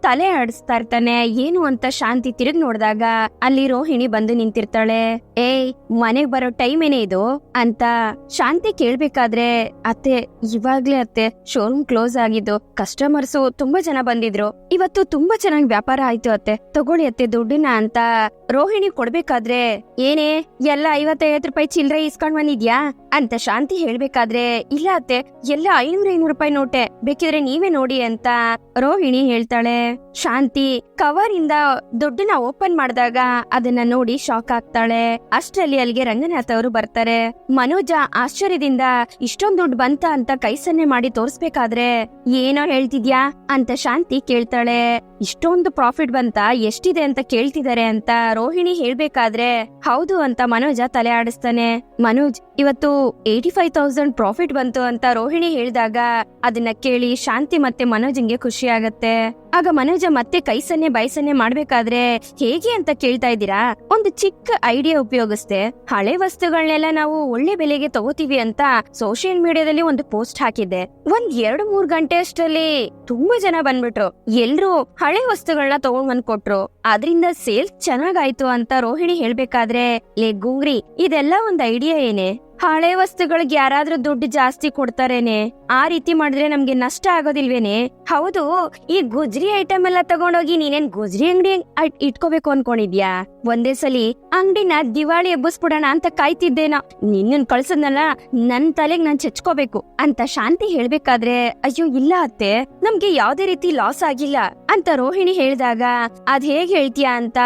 ತಲೆ ಆಡಿಸ್ತಾ ಇರ್ತಾನೆ. ಏನು ಅಂತ ಶಾಂತಿ ತಿರುಗ್ ನೋಡಿದಾಗ ಅಲ್ಲಿ ರೋಹಿಣಿ ಬಂದು ನಿಂತಿರ್ತಾಳೆ. ಏಯ್, ಮನೆಗ್ ಬರೋ ಟೈಮ್ ಏನೇ ಇದು? ಅಂತ ಶಾಂತಿ ಕೇಳ್ಬೇಕಾದ್ರೆ, ಅತ್ತೆ, ಇವಾಗ್ಲೇ ಅತ್ತೆ, ಶೋರೂಮ್ ಕ್ಲೋಸ್ ಆಗಿದ್ದು ಕಸ್ಟಮರ್ಸ್ ತುಂಬಾ ಜನ ಬಂದಿದ್ರು. ಇವತ್ತು ತುಂಬಾ ಚೆನ್ನಾಗಿ ವ್ಯಾಪಾರ ಆಯ್ತು ಅತ್ತೆ. ತಗೊಳ್ಳಿ ಅತ್ತೆ ದುಡ್ಡಿನ ಅಂತ ರೋಹಿಣಿ ಕೊಡ್ಬೇಕಾದ್ರೆ, ಏನೇ, ಎಲ್ಲ ಐವತ್ತೈವತ್ತು ರೂಪಾಯಿ ಚಿಲ್ಲರೆ ಇಸ್ಕೊಂಡ್ ಬಂದಿದ್ಯಾ? ಅಂತ ಶಾಂತಿ ಹೇಳ್ಬೇಕಾದ್ರೆ, ಇಲ್ಲ ಅತ್ತೆ, ಎಲ್ಲ ಐನೂರ ಐನೂರು ರೂಪಾಯಿ ನೋಟೆ. ಬೇಕಿದ್ರೆ ನೀವೇ ನೋಡಿ ಅಂತ ರೋಹಿಣಿ ಹೇಳ್ತಾಳೆ. ಶಾಂತಿ ಕವರ್ ಇಂದ ದುಡ್ಡನ್ನ ಓಪನ್ ಮಾಡಿದಾಗ ಅದನ್ನ ನೋಡಿ ಶಾಕ್ ಆಗ್ತಾಳೆ. ಅಷ್ಟರಲ್ಲಿ ಅಲ್ಲಿಗೆ ರಂಗನಾಥ್ ಅವರು ಬರ್ತಾರೆ. ಮನೋಜ ಆಶ್ಚರ್ಯದಿಂದ, ಇಷ್ಟೊಂದ್ ದುಡ್ಡು ಬಂತ ಅಂತ ಕೈ ಸನ್ನೆ ಮಾಡಿ ತೋರ್ಸ್ಬೇಕಾದ್ರೆ ಏನೋ ಹೇಳ್ತಿದ್ಯಾ? ಅಂತ ಶಾಂತಿ ಕೇಳ್ತಾಳೆ. ಇಷ್ಟೊಂದು ಪ್ರಾಫಿಟ್ ಬಂತ, ಎಷ್ಟಿದೆ ಅಂತ ಕೇಳ್ತಿದ್ದಾರೆ ಅಂತ ರೋಹಿಣಿ ಹೇಳ್ಬೇಕಾದ್ರೆ ಹೌದು ಅಂತ ಮನೋಜ ತಲೆ ಆಡಿಸ್ತಾನೆ. ಮನೋಜ್, ಇವತ್ತು ಏಯ್ಟಿ ಫೈವ್ ತೌಸಂಡ್ ಪ್ರಾಫಿಟ್ ಬಂತು ಅಂತ ರೋಹಿಣಿ ಹೇಳಿದಾಗ ಅದನ್ನ ಕೇಳಿ ಶಾಂತಿ ಮತ್ತೆ ಮನೋಜಂಗೆ ಖುಷಿ ಆಗತ್ತೆ. ಆಗ ಮನೋಜ ಮತ್ತೆ ಕೈ ಸನ್ನೆ ಬೈ ಮಾಡ್ಬೇಕಾದ್ರೆ ಹೇಗೆ ಅಂತ ಕೇಳ್ತಾ ಇದ್ದೀರಾ? ಒಂದು ಚಿಕ್ಕ ಐಡಿಯಾ ಉಪಯೋಗಿಸ್ದೆ. ಹಳೆ ವಸ್ತುಗಳನ್ನೆಲ್ಲ ನಾವು ಒಳ್ಳೆ ಬೆಲೆಗೆ ತಗೋತೀವಿ ಅಂತ ಸೋಷಿಯಲ್ ಮೀಡಿಯಾದಲ್ಲಿ ಒಂದು ಪೋಸ್ಟ್ ಹಾಕಿದ್ದೆ. ಒಂದ್ ಎರಡು ಮೂರ್ ಗಂಟೆ ಅಷ್ಟರಲ್ಲಿ ತುಂಬಾ ಜನ ಬಂದ್ಬಿಟ್ರು. ಎಲ್ರು ಹಳೆ ವಸ್ತುಗಳನ್ನ ತಗೊಂಡ್ ಬಂದ್ ಕೊಟ್ರು. ಅದ್ರಿಂದ ಸೇಲ್ಸ್ ಚೆನ್ನಾಗಾಯ್ತು ಅಂತ ರೋಹಿಣಿ ಹೇಳ್ಬೇಕಾದ್ರೆ, ಲೇ, ಗೂಗ್ರಿ, ಇದೆಲ್ಲ ಒಂದ್ ಐಡಿಯಾ ಏನೇ? ಹಳೆ ವಸ್ತುಗಳಿಗೆ ಯಾರಾದ್ರೂ ದುಡ್ಡು ಜಾಸ್ತಿ ಕೊಡ್ತಾರೇನೆ? ಆ ರೀತಿ ಮಾಡಿದ್ರೆ ನಮ್ಗೆ ನಷ್ಟ ಆಗೋದಿಲ್ವೇನೆ? ಹೌದು, ಈ ಗುಜ್ರಿ ಐಟಮ್ ಎಲ್ಲ ತಗೊಂಡೋಗಿ ನೀನೇನ್ ಗುಜ್ರಿ ಅಂಗಡಿ ಇಟ್ಕೋಬೇಕು ಅನ್ಕೊಂಡಿದ್ಯಾ? ಒಂದೇ ಸಲಿ ಅಂಗಡಿನ ದಿವಾಳಿ ಎಬ್ಬಿಸ್ಬಿಡೋಣ ಅಂತ ಕಾಯ್ತಿದ್ದೇನ. ನಿನ್ನನ್ ಕಳ್ಸದ್ನಲ್ಲ ನನ್ ತಲೆಗ್ ನಾನ್ ಚಚ್ಕೋಬೇಕು. ಅಂತ ಶಾಂತಿ ಹೇಳ್ಬೇಕಾದ್ರೆ, ಅಯ್ಯೋ, ಇಲ್ಲ ಅತ್ತೆ. ನಮ್ಗೆ ಯಾವ್ದೇ ರೀತಿ ಲಾಸ್ ಆಗಿಲ್ಲ. ಅಂತ ರೋಹಿಣಿ ಹೇಳಿದಾಗ, ಅದ್ ಹೇಗ್ ಹೇಳ್ತೀಯಾ ಅಂತ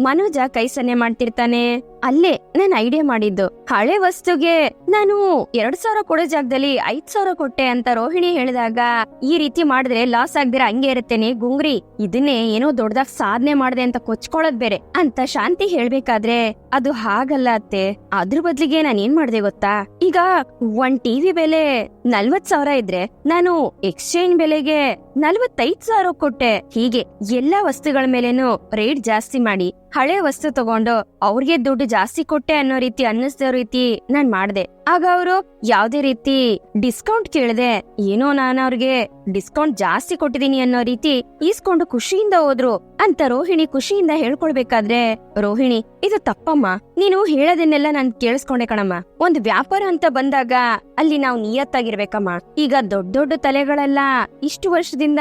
ಮನೋಜ ಕೈ ಸನ್ನೆ ಮಾಡ್ತಿರ್ತಾನೆ. ಅಲ್ಲೇ ನಾನು ಐಡಿಯಾ ಮಾಡಿದ್ದು. ಹಳೆ ವಸ್ತುಗೆ ನಾನು ಎರಡ್ ಸಾವಿರ ಕೊಡೋ ಜಾಗದಲ್ಲಿ ಐದ್ ಸಾವಿರ ಕೊಟ್ಟೆ ಅಂತ ರೋಹಿಣಿ ಹೇಳಿದಾಗ, ಈ ರೀತಿ ಮಾಡಿದ್ರೆ ಲಾಸ್ ಆಗದಿರ ಹಂಗೆ ಇರುತ್ತೇನೆ ಗುಂಗ್ರಿ. ಇದನ್ನೇ ಏನೋ ದೊಡ್ಡದಾಗ ಸಾಧನೆ ಮಾಡ್ದೆ ಅಂತ ಕೊಚ್ಕೊಳ್ಳೋದ್ ಬೇರೆ ಅಂತ ಶಾಂತಿ ಹೇಳ್ಬೇಕಾದ್ರೆ ಅದು ಹಾಗಲ್ಲ ಅತ್ತೆ. ಅದ್ರ ಬದ್ಲಿಗೆ ನಾನು ಏನ್ ಮಾಡ್ದೆ ಗೊತ್ತಾ? ಈಗ ಒಂದ್ ಟಿವಿ ಬೆಲೆ ನಲ್ವತ್ ಸಾವಿರ ಇದ್ರೆ ನಾನು ಎಕ್ಸ್ಚೇಂಜ್ ಬೆಲೆಗೆ ನಲ್ವತ್ತೈದ್ ಸಾವಿರ ಕೊಟ್ಟೆ. ಹೀಗೆ ಎಲ್ಲಾ ವಸ್ತುಗಳ ಮೇಲೇನು ರೇಟ್ ಜಾಸ್ತಿ ಮಾಡಿ ಹಳೆ ವಸ್ತು ತಗೊಂಡು ಅವ್ರಿಗೆ ದುಡ್ಡು ಜಾಸ್ತಿ ಕೊಟ್ಟೆ ಅನ್ನೋ ರೀತಿ ಅನ್ನಿಸ್ದ ರೀತಿ ನಾನ್ ಮಾಡ್ದೆ. ಆಗ ಅವರು ಯಾವ್ದೇ ರೀತಿ ಡಿಸ್ಕೌಂಟ್ ಕೇಳದೆ, ಏನೋ ನಾನು ಅವ್ರಿಗೆ ಡಿಸ್ಕೌಂಟ್ ಜಾಸ್ತಿ ಕೊಟ್ಟಿದೀನಿ ಅನ್ನೋ ರೀತಿ ಈಸ್ಕೊಂಡು ಖುಷಿಯಿಂದ ಹೋದ್ರು. ಅಂತ ರೋಹಿಣಿ ಖುಷಿಯಿಂದ ಹೇಳ್ಕೊಳ್ಬೇಕಾದ್ರೆ, ರೋಹಿಣಿ, ಇದು ತಪ್ಪಮ್ಮ ನೀನು ಹೇಳೋದನ್ನೆಲ್ಲ ನಾನ್ ಕೇಳಿಸ್ಕೊಂಡೆ ಕಣಮ್ಮ. ಒಂದ್ ವ್ಯಾಪಾರ ಅಂತ ಬಂದಾಗ ಅಲ್ಲಿ ನಾವು ನಿಯತ್ತಾಗಿರ್ಬೇಕಮ್ಮ. ಈಗ ದೊಡ್ಡ ದೊಡ್ಡ ತಲೆಗಳೆಲ್ಲ ಇಷ್ಟು ವರ್ಷದಿಂದ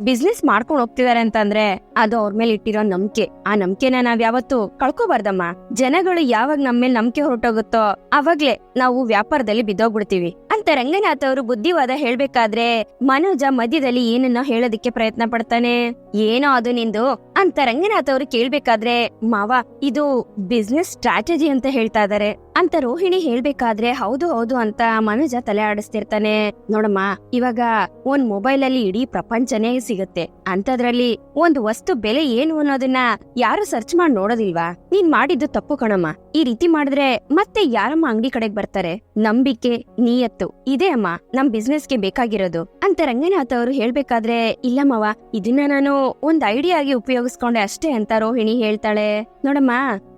ಬಿಸ್ನೆಸ್ ಮಾಡ್ಕೊಂಡು ಹೋಗ್ತಿದಾರೆ ಅಂತಂದ್ರೆ ಅದು ಅವ್ರ ಮೇಲೆ ಇಟ್ಟಿರೋ ನಂಬಿಕೆ. ಆ ನಂಬಿಕೆನ ನಾವ್ ಯಾವತ್ತು ಕಳ್ಕೊಬಾರ್ದಮ್ಮ. ಜನಗಳು ಯಾವಾಗ ನಮ್ಮ ಮೇಲೆ ನಂಬಿಕೆ ಹೊರಟೋಗುತ್ತೋ, ಅವಾಗ್ಲೇ ನಾವು ವ್ಯಾಪಾರದಲ್ಲಿ ಬಿದ್ದೋಗ್ಬಿಡ್ತೀವಿ. ಅಂತ ರಂಗನಾಥ್ ಅವರು ಬುದ್ಧಿವಾದ ಹೇಳ್ಬೇಕಾದ್ರೆ, ಮನೋಜ ಮಧ್ಯದಲ್ಲಿ ಏನನ್ನ ಹೇಳೋದಿಕ್ಕೆ ಪ್ರಯತ್ನ ಪಡ್ತಾನೆ. ಏನೋ ಅದು ನಿಂದು? ಅಂತ ರಂಗನಾಥ್ ಅವರು ಕೇಳ್ಬೇಕಾದ್ರೆ, ಮಾವ, ಇದು ಬಿಸ್ನೆಸ್ ಸ್ಟ್ರಾಟಜಿ ಅಂತ ಹೇಳ್ತಾ ಇದಾರೆ. ಅಂತ ರೋಹಿಣಿ ಹೇಳ್ಬೇಕಾದ್ರೆ, ಹೌದು ಹೌದು ಅಂತ ಮನೋಜ ತಲೆ ಆಡಿಸ್ತಿರ್ತಾನೆ. ನೋಡಮ್ಮ, ಇವಾಗ ಒಂದ್ ಮೊಬೈಲ್ ಅಲ್ಲಿ ಇಡೀ ಪ್ರಪಂಚನೇ ಸಿಗುತ್ತೆ. ಅಂತದ್ರಲ್ಲಿ ಒಂದು ವಸ್ತು ಬೆಲೆ ಏನು ಅನ್ನೋದನ್ನ ಯಾರು ಸರ್ಚ್ ಮಾಡಿ ನೋಡೋದಿಲ್ವಾ? ನೀನ್ ಮಾಡಿದ್ದು ತಪ್ಪು ಕಣಮ್ಮ. ಈ ರೀತಿ ಮಾಡಿದ್ರೆ ಮತ್ತೆ ಯಾರಮ್ಮ ಅಂಗಡಿ ಕಡೆಗ್ ಬರ್ತಾರೆ? ನಂಬಿಕೆ, ನಿಯತ್ತು. ಇದೇ ಅಮ್ಮ, ನಮ್ ಬಿಸ್ನೆಸ್ಗೆ ಬೇಕಾಗಿರೋದು. ಅಂತ ರಂಗನಾಥ್ ಅವರು ಹೇಳ್ಬೇಕಾದ್ರೆ ಇಲ್ಲಮ್ಮವ ಇದನ್ನ ನಾನು ಒಂದ್ ಐಡಿಯಾ ಆಗಿ ಉಪಯೋಗಿಸ್ಕೊಂಡೆ ಅಷ್ಟೇ ಅಂತ ರೋಹಿಣಿ ಹೇಳ್ತಾಳೆ. ನೋಡಮ್ಮ,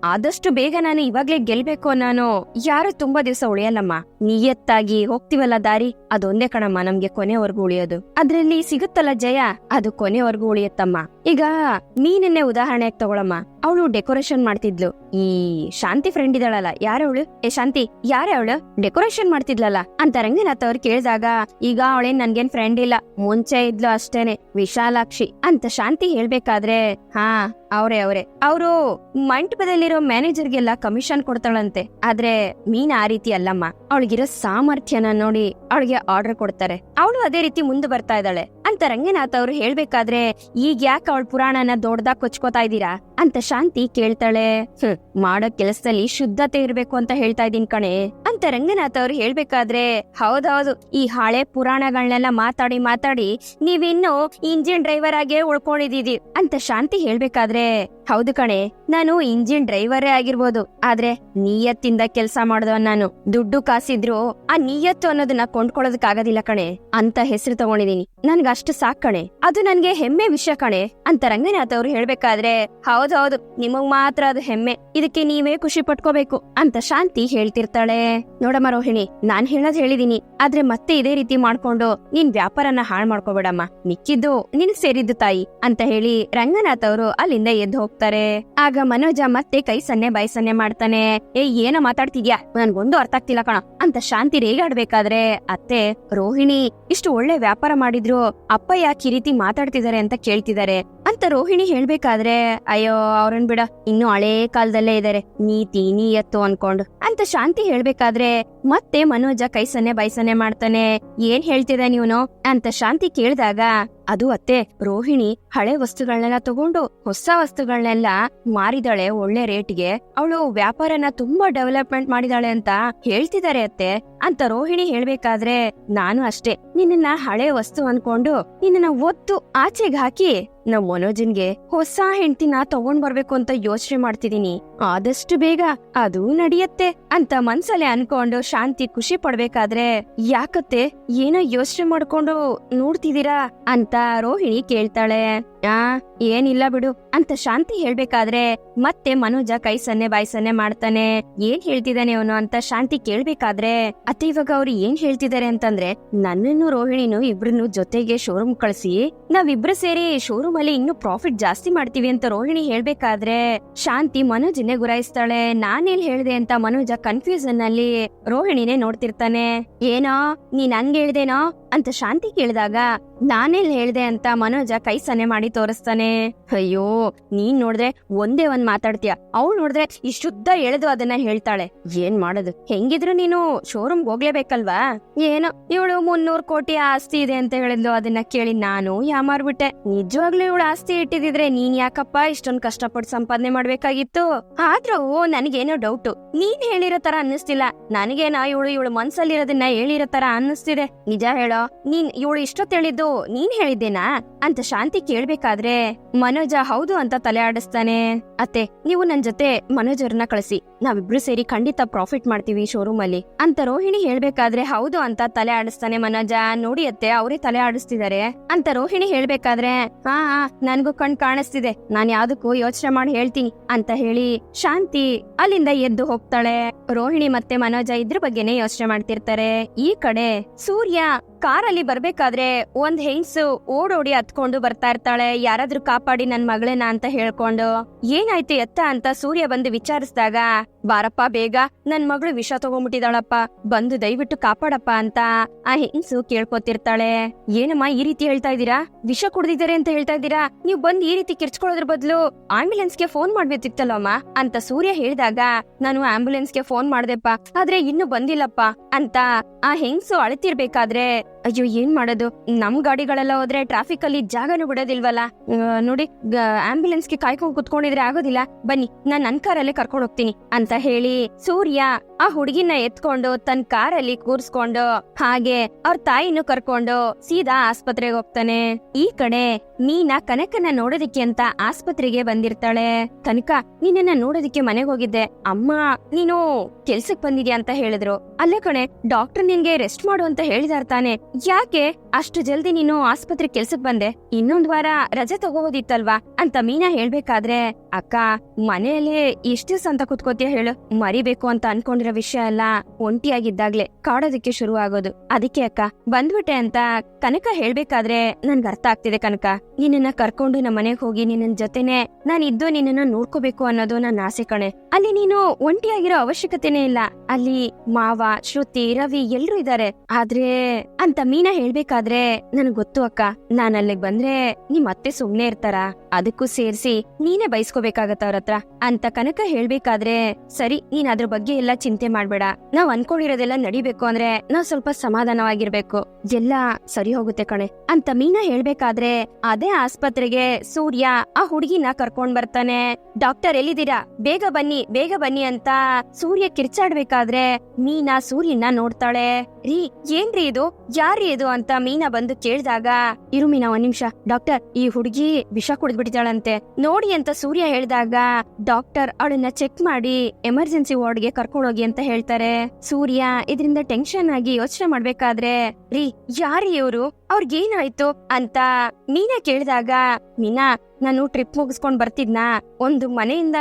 ಆದಷ್ಟು ಬೇಗ ನಾನು ಇವಾಗ್ಲೇ ಗೆಲ್ಬೇಕು ನಾನು ಯಾರು ತುಂಬಾ ದಿವಸ ಉಳಿಯಲ್ಲಮ್ಮ. ನಿಯತ್ತಾಗಿ ಹೋಗ್ತಿವಲ್ಲ ದಾರಿ, ಅದೊಂದೇ ಕಣಮ್ಮ ನಮ್ಗೆ ಕೊನೆವರೆಗೂ ಉಳಿಯೋದು. ಅದ್ರಲ್ಲಿ ಸಿಗುತ್ತಲ್ಲ ಜಯ, ಅದು ಕೊನೆವರೆಗೂ ಉಳಿಯತ್ತಮ್ಮ. ಈಗ ನೀನನ್ನೇ ಉದಾಹರಣೆಗೆ ತಗೊಳಮ್ಮ, ಅವಳು ಡೆಕೋರೇಷನ್ ಮಾಡ್ತಿದ್ಲು. ಈ ಶಾಂತಿ ಫ್ರೆಂಡ್ ಇದ್ದಾಳಲ್ಲ. ಯಾರವಳು ಏ ಶಾಂತಿ, ಯಾರೇ ಅವಳು? ಡೆಕೋರೇಷನ್ ಮಾಡ್ತಿದ್ಲಲ್ಲ. ಅಂತ ರಂಗನಾಥ್ ಅವ್ರು ಕೇಳಿದಾಗ, ಈಗ ಅವಳೇನ್ ನನ್ಗೇನ್ ಫ್ರೆಂಡ್ ಇಲ್ಲ. ಮುಂಚೆ ಇದ್ಲು ಅಷ್ಟೇನೆ. ವಿಶಾಲಾಕ್ಷಿ ಅಂತ ಶಾಂತಿ ಹೇಳ್ಬೇಕಾದ್ರೆ, ಹಾ ಅವ್ರೆ ಅವ್ರೆ. ಅವರು ಮಂಟಪದಲ್ಲಿರೋ ಮ್ಯಾನೇಜರ್ಗೆಲ್ಲ ಕಮಿಷನ್ ಕೊಡ್ತಾಳಂತೆ. ಆದ್ರೆ ಮೀನ್ ಆ ರೀತಿ ಅಲ್ಲಮ್ಮ. ಅವಳಿಗಿರೋ ಸಾಮರ್ಥ್ಯನ ನೋಡಿ ಅವಳಿಗೆ ಆರ್ಡರ್ ಕೊಡ್ತಾರೆ. ಅವಳು ಅದೇ ರೀತಿ ಮುಂದೆ ಬರ್ತಾ ಇದ್ದಾಳೆ. ಅಂತ ರಂಗನಾಥ್ ಅವ್ರು ಹೇಳ್ಬೇಕಾದ್ರೆ, ಈಗ ಯಾಕೆ ಅವಳ ಪುರಾಣನ ದೊಡ್ಡದಾಗ ಕೊಚ್ಕೋತಾ ಇದ್ದೀರಾ? ಅಂತ ಶಾಂತಿ ಕೇಳ್ತಾಳೆ. ಮಾಡೋ ಕೆಲಸದಲ್ಲಿ ಶುದ್ಧತೆ ಇರ್ಬೇಕು ಅಂತ ಹೇಳ್ತಾ ಇದೀನಿ ಕಣೆ. ಅಂತ ರಂಗನಾಥ್ ಅವ್ರು ಹೇಳ್ಬೇಕಾದ್ರೆ, ಹೌದೌದು, ಈ ಹಳೆ ಪುರಾಣಗಳನ್ನೆಲ್ಲ ಮಾತಾಡಿ ಮಾತಾಡಿ ನೀವಿನ್ನು ಇಂಜಿನ್ ಡ್ರೈವರ್ ಆಗೇ ಉಳ್ಕೊಂಡಿದೀವಿ ಅಂತ ಶಾಂತಿ ಹೇಳ್ಬೇಕಾದ್ರೆ, ಹೌದು ಕಣೆ, ನಾನು ಇಂಜಿನ್ ಡ್ರೈವರೇ ಆಗಿರ್ಬೋದು, ಆದ್ರೆ ನಿಯತ್ತಿಂದ ಕೆಲಸ ಮಾಡ್ದವ ನಾನು. ದುಡ್ಡು ಕಾಸಿದ್ರು ಆ ನಿಯತ್ತು ಅನ್ನೋದನ್ನ ಕೊಂಡ್ಕೊಳ್ಳೋದಕ್ಕಾಗೋದಿಲ್ಲ ಕಣೆ. ಅಂತ ಹೆಸರು ತಗೊಂಡಿದೀನಿ. ನನ್ಗಷ್ಟು ಸಾಕ್ ಕಣೆ. ಅದು ನನ್ಗೆ ಹೆಮ್ಮೆ ವಿಷಯ ಕಣೆ. ಅಂತ ರಂಗನಾಥ್ ಅವ್ರು ಹೇಳ್ಬೇಕಾದ್ರೆ ಹೌದೌದು ನಿಮಗ್ ಮಾತ್ರ ಅದು ಹೆಮ್ಮೆ. ಇದಕ್ಕೆ ನೀವೇ ಖುಷಿ ಪಟ್ಕೋಬೇಕು ಅಂತ ಶಾಂತಿ ಹೇಳ್ತಿರ್ತಾಳೆ. ನೋಡಮ್ಮ ರೋಹಿಣಿ, ನಾನ್ ಹೇಳೋದ್ ಹೇಳಿದೀನಿ. ಆದ್ರೆ ಮತ್ತೆ ಇದೇ ರೀತಿ ಮಾಡ್ಕೊಂಡು ನೀನ್ ವ್ಯಾಪಾರನ ಹಾಳ್ ಮಾಡ್ಕೋಬೇಡಮ್ಮ. ಮಿಕ್ಕಿದ್ದು ನಿನ್ ಸೇರಿದ್ದು ತಾಯಿ ಅಂತ ಹೇಳಿ ರಂಗನಾಥ್ ಅವರು ಅಲ್ಲಿಂದ ಎದ್ದು ಹೋಗ್ತಾರೆ. ಆಗ ಮನೋಜ ಮತ್ತೆ ಕೈ ಸನ್ನೆ ಬಾಯಿ ಸನ್ನೆ ಮಾಡ್ತಾನೆ. ಏ, ಏನ ಮಾತಾಡ್ತಿದ್ಯಾ? ನನ್ಗೊಂದು ಅರ್ಥ ಆಗ್ತಿಲ್ಲ ಕಣ. ಅಂತ ಶಾಂತಿ ರೇಗಾಡ್ಬೇಕಾದ್ರೆ ಅತ್ತೆ, ರೋಹಿಣಿ, ಇಷ್ಟು ಒಳ್ಳೆ ವ್ಯಾಪಾರ ಮಾಡಿದ್ರು, ಅಪ್ಪ ಯಾಕೆ ಈ ರೀತಿ ಮಾತಾಡ್ತಿದಾರೆ ಅಂತ ಕೇಳ್ತಿದಾರೆ ಅಂತ ರೋಹಿಣಿ ಹೇಳ್ಬೇಕಾದ್ರೆ, ಅಯ್ಯೋ, ಅವ್ರನ್ ಬಿಡ, ಇನ್ನು ಹಳೇ ಕಾಲದಲ್ಲೇ ಇದಾರೆ, ನೀತಿ, ನೀಯತ್ತು ಅನ್ಕೊಂಡು. ಅಂತ ಶಾಂತಿ ಹೇಳ್ಬೇಕಾದ್ರೆ, ಮತ್ತೆ ಮನೋಜ ಕೈ ಸನ್ನೆ ಬಾಯಿ ಸನ್ನೆ ಮಾಡ್ತಾನೆ, ಏನ್ ಹೇಳ್ತಿದ ನೀವನು ಅಂತ ಶಾಂತಿ ಕೇಳಿದಾಗ, ಅದು ಅತ್ತೆ, ರೋಹಿಣಿ ಹಳೆ ವಸ್ತುಗಳನ್ನೆಲ್ಲ ತಗೊಂಡು ಹೊಸ ವಸ್ತುಗಳನ್ನೆಲ್ಲ ಮಾರಿದಾಳೆ ಒಳ್ಳೆ ರೇಟ್ಗೆ. ಅವಳು ವ್ಯಾಪಾರನ ತುಂಬಾ ಡೆವಲಪ್ಮೆಂಟ್ ಮಾಡಿದಾಳೆ ಅಂತ ಹೇಳ್ತಿದ್ದಾರೆ ಅತ್ತೆ. ಅಂತ ರೋಹಿಣಿ ಹೇಳ್ಬೇಕಾದ್ರೆ, ನಾನು ಅಷ್ಟೇ. ನಿನ್ನ ಹಳೆ ವಸ್ತು ಅನ್ಕೊಂಡು ನಿನ್ನ ಒತ್ತು ಆಚೆಗೆ ಹಾಕಿ ನಮ್ ಮನೋಜನ್ಗೆ ಹೊಸ ಹೆಂಡತಿನ ತಗೊಂಡ್ ಬರ್ಬೇಕು ಅಂತ ಯೋಚನೆ ಮಾಡ್ತಿದೀನಿ. ಆದಷ್ಟು ಬೇಗ ಅದು ನಡೆಯತ್ತೆ ಅಂತ ಮನ್ಸಲ್ಲೇ ಅನ್ಕೊಂಡು ಶಾಂತಿ ಖುಷಿ ಪಡ್ಬೇಕಾದ್ರೆ, ಯಾಕತ್ತೆ, ಏನೋ ಯೋಚನೆ ಮಾಡ್ಕೊಂಡು ನೋಡ್ತಿದೀರಾ? ಅಂತ ರೋಹಿಣಿ ಕೇಳ್ತಾಳೆ. ಆ, ಏನಿಲ್ಲ ಬಿಡು. ಅಂತ ಶಾಂತಿ ಹೇಳ್ಬೇಕಾದ್ರೆ ಮತ್ತೆ ಮನೋಜ ಕೈ ಸನ್ನೆ ಬಾಯ್ ಸನ್ನೆ ಮಾಡ್ತಾನೆ. ಏನ್ ಹೇಳ್ತಿದ್ದಾನೆ ಅವನು ಅಂತ ಶಾಂತಿ ಕೇಳ್ಬೇಕಾದ್ರೆ ಅತ್ತೆ ಇವಾಗ ಅವ್ರು ಏನ್ ಹೇಳ್ತಿದ್ದಾರೆ ಅಂತಂದ್ರೆ, ನನ್ನನ್ನು ರೋಹಿಣಿನು ಇಬ್ರನ್ನು ಜೊತೆಗೆ ಶೋರೂಮ್ ಕಳ್ಸಿ, ನಾವಿಬ್ರು ಸೇರಿ ಶೋರೂಮ್ ಅಲ್ಲಿ ಇನ್ನು ಪ್ರಾಫಿಟ್ ಜಾಸ್ತಿ ಮಾಡ್ತೀವಿ ಅಂತ ರೋಹಿಣಿ ಹೇಳ್ಬೇಕಾದ್ರೆ ಶಾಂತಿ ಮನೋಜನ್ನೇ ಗುರಾಯಿಸ್ತಾಳೆ. ನಾನೇನ್ ಹೇಳ್ದೆ ಅಂತ ಮನೋಜ ಕನ್ಫ್ಯೂಸನ್ ಅಲ್ಲಿ ರೋಹಿಣಿನೇ ನೋಡ್ತಿರ್ತಾನೆ. ಏನೋ ನೀನ್ ಹಂಗ್ ಹೇಳ್ದೇನೋ? ಅಂತ ಶಾಂತಿ ಕೇಳಿದಾಗ, ನಾನೆಲ್ ಹೇಳ್ದೆ ಅಂತ ಮನೋಜ ಕೈ ಸನ್ನೆ ಮಾಡಿ ತೋರಿಸ್ತಾನೆ. ಅಯ್ಯೋ, ನೀನ್ ನೋಡಿದ್ರೆ ಒಂದೇ ಒಂದ್ ಮಾತಾಡ್ತೀಯ. ಅವಳು ನೋಡಿದ್ರೆ ಶುದ್ಧ ಎಳೆದು ಅದನ್ನ ಹೇಳ್ತಾಳೆ. ಏನ್ ಮಾಡೋದು? ಹೆಂಗಿದ್ರು ನೀನು ಶೋರೂಮ್ ಹೋಗ್ಲೇಬೇಕಲ್ವಾ? ಏನೋ, ಇವಳು ಮುನ್ನೂರ್ ಕೋಟಿ ಆಸ್ತಿ ಇದೆ ಅಂತ ಹೇಳಿದ್ಲು. ಅದನ್ನ ಕೇಳಿ ನಾನು ಯಾಮಾರ್ಬಿಟ್ಟೆ ನಿಜವಾಗ್ಲೂ ಇವಳು ಆಸ್ತಿ ಇಟ್ಟಿದ್ರೆ ನೀನ್ ಯಾಕಪ್ಪ ಇಷ್ಟೊಂದ್ ಕಷ್ಟಪಟ್ಟು ಸಂಪಾದನೆ ಮಾಡ್ಬೇಕಾಗಿತ್ತು? ಆದ್ರೂ ನನಗೇನೋ ಡೌಟ್ ನೀನ್ ಹೇಳಿರೋ ತರ ಅನ್ನಿಸ್ತಿಲ್ಲ. ನನಗೇನ ಇವಳು ಇವಳು ಮನ್ಸಲ್ಲಿರೋದನ್ನ ಹೇಳಿರೋ ತರ ಅನ್ನಿಸ್ತಿದೆ. ನಿಜ ಹೇಳೋ? ನೀನ್ ಇವಳು ಇಷ್ಟೊತ್ತೇಳಿದ್ದು ನೀನ್ ಹೇಳಿದ್ದೇನಾ? ಅಂತ ಶಾಂತಿ ಕೇಳ್ಬೇಕಾದ್ರೆ, ಮನೋಜ ಹೌದು ಅಂತ ತಲೆ ಆಡಿಸ್ತಾನೆ. ಅತ್ತೆ, ನೀವು ನನ್ ಜೊತೆ ಮನೋಜರ್ನ ಕಳಿಸಿ. ನಾವಿಬ್ರು ಸೇರಿ ಖಂಡಿತ ಪ್ರಾಫಿಟ್ ಮಾಡ್ತೀವಿ ಶೋರೂಮ್ ಅಲ್ಲಿ. ಅಂತ ರೋಹಿಣಿ ಹೇಳ್ಬೇಕಾದ್ರೆ, ಹೌದು ಅಂತ ತಲೆ ಆಡಿಸ್ತಾನೆ ಮನೋಜ. ನೋಡಿ ಅತ್ತೆ, ಅವರೇ ತಲೆ ಆಡಿಸ್ತಿದ್ದಾರೆ ಅಂತ ರೋಹಿಣಿ ಹೇಳ್ಬೇಕಾದ್ರೆ ಹಾ, ನನ್ಗೂ ಕಣ್ ಕಾಣಿಸ್ತಿದೆ. ನಾನ್ ಯಾವ್ದಕ್ಕೂ ಯೋಚನೆ ಮಾಡಿ ಹೇಳ್ತೀನಿ. ಅಂತ ಹೇಳಿ ಶಾಂತಿ ಅಲ್ಲಿಂದ ಎದ್ದು ಹೋಗ್ತಾಳೆ. ರೋಹಿಣಿ ಮತ್ತೆ ಮನೋಜ ಇದ್ರ ಬಗ್ಗೆನೇ ಯೋಚನೆ ಮಾಡ್ತಿರ್ತಾರೆ. ಈ ಕಡೆ ಸೂರ್ಯ ಕಾರಲ್ಲಿ ಬರ್ಬೇಕಾದ್ರೆ ಒಂದ್ ಹೆಂಗ್ಸು ಓಡೋಡಿ ಹತ್ಕೊಂಡು ಬರ್ತಾ ಇರ್ತಾಳೆ. ಯಾರಾದ್ರೂ ಕಾಪಾಡಿ ನನ್ ಮಗಳೇನಾ ಅಂತ ಹೇಳ್ಕೊಂಡು ಏನಾಯ್ತು ಎತ್ತ ಅಂತ ಸೂರ್ಯ ಬಂದು ವಿಚಾರಿಸಿದಾಗ ಬಾರಪ್ಪ, ಬೇಗ. ನನ್ ಮಗಳು ವಿಷ ತಗೊಂಡ್ಬಿಟ್ಟಿದಾಳಪ್ಪ ಬಂದು ದಯವಿಟ್ಟು ಕಾಪಾಡಪ್ಪ ಅಂತ ಆ ಹೆಂಗ್ಸು ಕೇಳ್ಕೊತಿರ್ತಾಳೆ. ಏನಮ್ಮ ಈ ರೀತಿ ಹೇಳ್ತಾ ಇದೀರಾ ವಿಷ ಕುಡ್ದಿದ್ದಾರೆ ಅಂತ ಹೇಳ್ತಾ ಇದ್ದೀರಾ? ನೀವ್ ಬಂದ್ ಈ ರೀತಿ ಕಿರ್ಚ್ಕೊಳ್ಳೋದ್ರ ಬದಲು ಆಂಬ್ಯುಲೆನ್ಸ್ಗೆ ಫೋನ್ ಮಾಡ್ಬೇಕಿತ್ತಲ್ಲಮ್ಮ? ಅಂತ ಸೂರ್ಯ ಹೇಳಿದಾಗ, ನಾನು ಆಂಬ್ಯುಲೆನ್ಸ್ಗೆ ಫೋನ್ ಮಾಡ್ದೆಪ್ಪ. ಆದ್ರೆ ಇನ್ನು ಬಂದಿಲ್ಲಪ್ಪ. ಅಂತ ಆ ಹೆಂಗ್ಸು ಅಳ್ತಿರ್ಬೇಕಾದ್ರೆ ಅಯ್ಯೋ, ಏನ್ ಮಾಡೋದು? ನಮ್ ಗಾಡಿಗಳೆಲ್ಲ ಹೋದ್ರೆ ಟ್ರಾಫಿಕ್ ಅಲ್ಲಿ ಜಾಗನು ಬಿಡೋದಿಲ್ವಲ್ಲ? ನೋಡಿ ಆಂಬ್ಯುಲೆನ್ಸ್ಗೆ ಕಾಯ್ಕೊಂಡು ಕುತ್ಕೊಂಡಿದ್ರೆ ಆಗೋದಿಲ್ಲ. ಬನ್ನಿ, ನಾನ್ ನನ್ ಕಾರಲ್ಲೇ ಕರ್ಕೊಂಡು ಹೋಗ್ತೀನಿ ಅಂತ ಹೇಳಿ ಸೂರ್ಯ ಆ ಹುಡುಗಿನ ಎತ್ಕೊಂಡು ತನ್ ಕಾರಲ್ಲಿ ಕೂರ್ಸ್ಕೊಂಡು ಹಾಗೆ ಅವ್ರ ತಾಯಿನೂ ಕರ್ಕೊಂಡು ಸೀದಾ ಆಸ್ಪತ್ರೆಗೆ ಹೋಗ್ತಾನೆ. ಈ ಕಡೆ ನೀನ ಕನಕನ ನೋಡೋದಿಕ್ಕೆ ಅಂತ ಆಸ್ಪತ್ರೆಗೆ ಬಂದಿರ್ತಾಳೆ. ಕನಕ ನಿನ್ನ ನೋಡೋದಿಕ್ಕೆ ಮನೆಗೆ ಹೋಗಿದ್ದೆ. ಅಮ್ಮ, ನೀನು ಕೆಲ್ಸಕ್ ಬಂದಿದ್ಯಾ ಅಂತ ಹೇಳಿದ್ರು. ಅಲ್ಲೇ ಕಣೆ, ಡಾಕ್ಟರ್ ನಿನ್ಗೆ ರೆಸ್ಟ್ ಮಾಡು ಅಂತ ಹೇಳಿದಾರ್ ತಾನೆ. ಯಾಕೆ ಅಷ್ಟು ಜಲ್ದಿ ನೀನು ಆಸ್ಪತ್ರೆ ಕೆಲ್ಸಕ್ ಬಂದೆ? ಇನ್ನೊಂದ್ ವಾರ ರಜೆ ತಗೋಬೋದಿತ್ತಲ್ವಾ? ಅಂತ ಮೀನಾ ಹೇಳ್ಬೇಕಾದ್ರೆ, ಅಕ್ಕ, ಮನೆಯಲ್ಲಿ ಎಷ್ಟ್ ದಿವ್ಸ ಅಂತ ಕುತ್ಕೋತಿಯ ಹೇಳು. ಮರಿಬೇಕು ಅಂತ ಅನ್ಕೊಂಡಿರೋ ವಿಷಯ ಎಲ್ಲ ಒಂಟಿಯಾಗಿದ್ದಾಗ್ಲೆ ಕಾಡೋದಕ್ಕೆ ಶುರು ಆಗೋದು ಅದಕ್ಕೆ ಅಕ್ಕ, ಬಂದ್ಬಿಟ್ಟೆ ಅಂತ ಕನಕ ಹೇಳ್ಬೇಕಾದ್ರೆ ನನ್ಗೆ ಅರ್ಥ ಆಗ್ತಿದೆ ಕನಕ. ನಿನ್ನನ್ನ ಕರ್ಕೊಂಡು ನಮ್ಮ ಮನೆಗ್ ಹೋಗಿ ನಿನ್ನ ಜೊತೆನೆ ನಾನ್ ಇದ್ದು ನಿನ್ನನ್ನ ನೋಡ್ಕೋಬೇಕು ಅನ್ನೋದು ನನ್ನ ಆಸೆ ಕಣೆ. ಅಲ್ಲಿ ನೀನು ಒಂಟಿಯಾಗಿರೋ ಅವಶ್ಯಕತೆನೇ ಇಲ್ಲ. ಅಲ್ಲಿ ಮಾವ, ಶ್ರುತಿ, ರವಿ ಎಲ್ರು ಇದಾರೆ. ಆದ್ರೆ, ಅಂತ ಮೀನಾ ಹೇಳ್ಬೇಕಾದ್ರೆ ನನ್ ಗೊತ್ತು ಅಕ್ಕ. ನಾನು ಅಲ್ಲಿಗ್ ಬಂದ್ರೆ ನಿಮ್ ಅತ್ತೆ ಸುಮ್ನೆ ಇರ್ತಾರ. ಅದಕ್ಕೂ ಸೇರ್ಸಿ ನೀನೇ ಬಯಸ್ಕೋಬೇಕಾಗತ್ತ ಅವ್ರ ಹತ್ರ. ಅಂತ ಕನಕ ಹೇಳ್ಬೇಕಾದ್ರೆ, ಸರಿ, ನೀನ್ ಅದ್ರ ಬಗ್ಗೆ ಎಲ್ಲ ಚಿಂತೆ ಮಾಡ್ಬೇಡ. ನಾವ್ ಅನ್ಕೊಂಡಿರೋದೆಲ್ಲ ನಡಿಬೇಕು ಅಂದ್ರೆ ನಾವ್ ಸ್ವಲ್ಪ ಸಮಾಧಾನವಾಗಿರ್ಬೇಕು. ಎಲ್ಲ ಸರಿ ಹೋಗುತ್ತೆ ಕಣೆ. ಅಂತ ಮೀನಾ ಹೇಳ್ಬೇಕಾದ್ರೆ, ಅದೇ ಆಸ್ಪತ್ರೆಗೆ ಸೂರ್ಯ ಆ ಹುಡುಗಿನ ಕರ್ಕೊಂಡ್ ಬರ್ತಾನೆ. ಡಾಕ್ಟರ್ ಎಲ್ಲಿದ್ದೀರಾ? ಬೇಗ ಬನ್ನಿ ಬೇಗ ಬನ್ನಿ ಅಂತ ಸೂರ್ಯ ಕಿರ್ಚಾಡ್ಬೇಕಾದ್ರೆ ಮೀನಾ ಸೂರ್ಯನ ನೋಡ್ತಾಳೆ. ರೀ, ಏನ್ರಿ ಇದು? ಯಾರ್ರಿ ಇದು ಅಂತ ಮೀನಾ ಬಂದು ಕೇಳಿದಾಗ, ಇರು ಮೀನಾ ಒಂದ್ ನಿಮಿಷ. ಡಾಕ್ಟರ್, ಈ ಹುಡುಗಿ ವಿಷ ಕುಡಿದ್ಬಿಟ್ಟಿದ್ದಾಳಂತೆ. ನೋಡಿ ಅಂತ ಸೂರ್ಯ ಹೇಳಿದಾಗ, ಡಾಕ್ಟರ್ ಅವಳನ್ನ ಚೆಕ್ ಮಾಡಿ ಎಮರ್ಜೆನ್ಸಿ ವಾರ್ಡ್ಗೆ ಕರ್ಕೊಂಡೋಗಿ ಅಂತ ಹೇಳ್ತಾರೆ. ಸೂರ್ಯ, ಇದರಿಂದ ಟೆನ್ಷನ್ ಆಗಿ ಯೋಚನೆ ಮಾಡ್ಬೇಕಾದ್ರೆ, ರೀ ಯಾರಿ ಇವ್ರು? ಅವ್ರಿಗೇನಾಯ್ತು ಅಂತ ಮೀನಾ ಕೇಳಿದಾಗ, ಮೀನಾ ನಾನು ಟ್ರಿಪ್ ಮುಗಿಸ್ಕೊಂಡ್ ಬರ್ತಿದ್ನಾ? ಒಂದು ಮನೆಯಿಂದ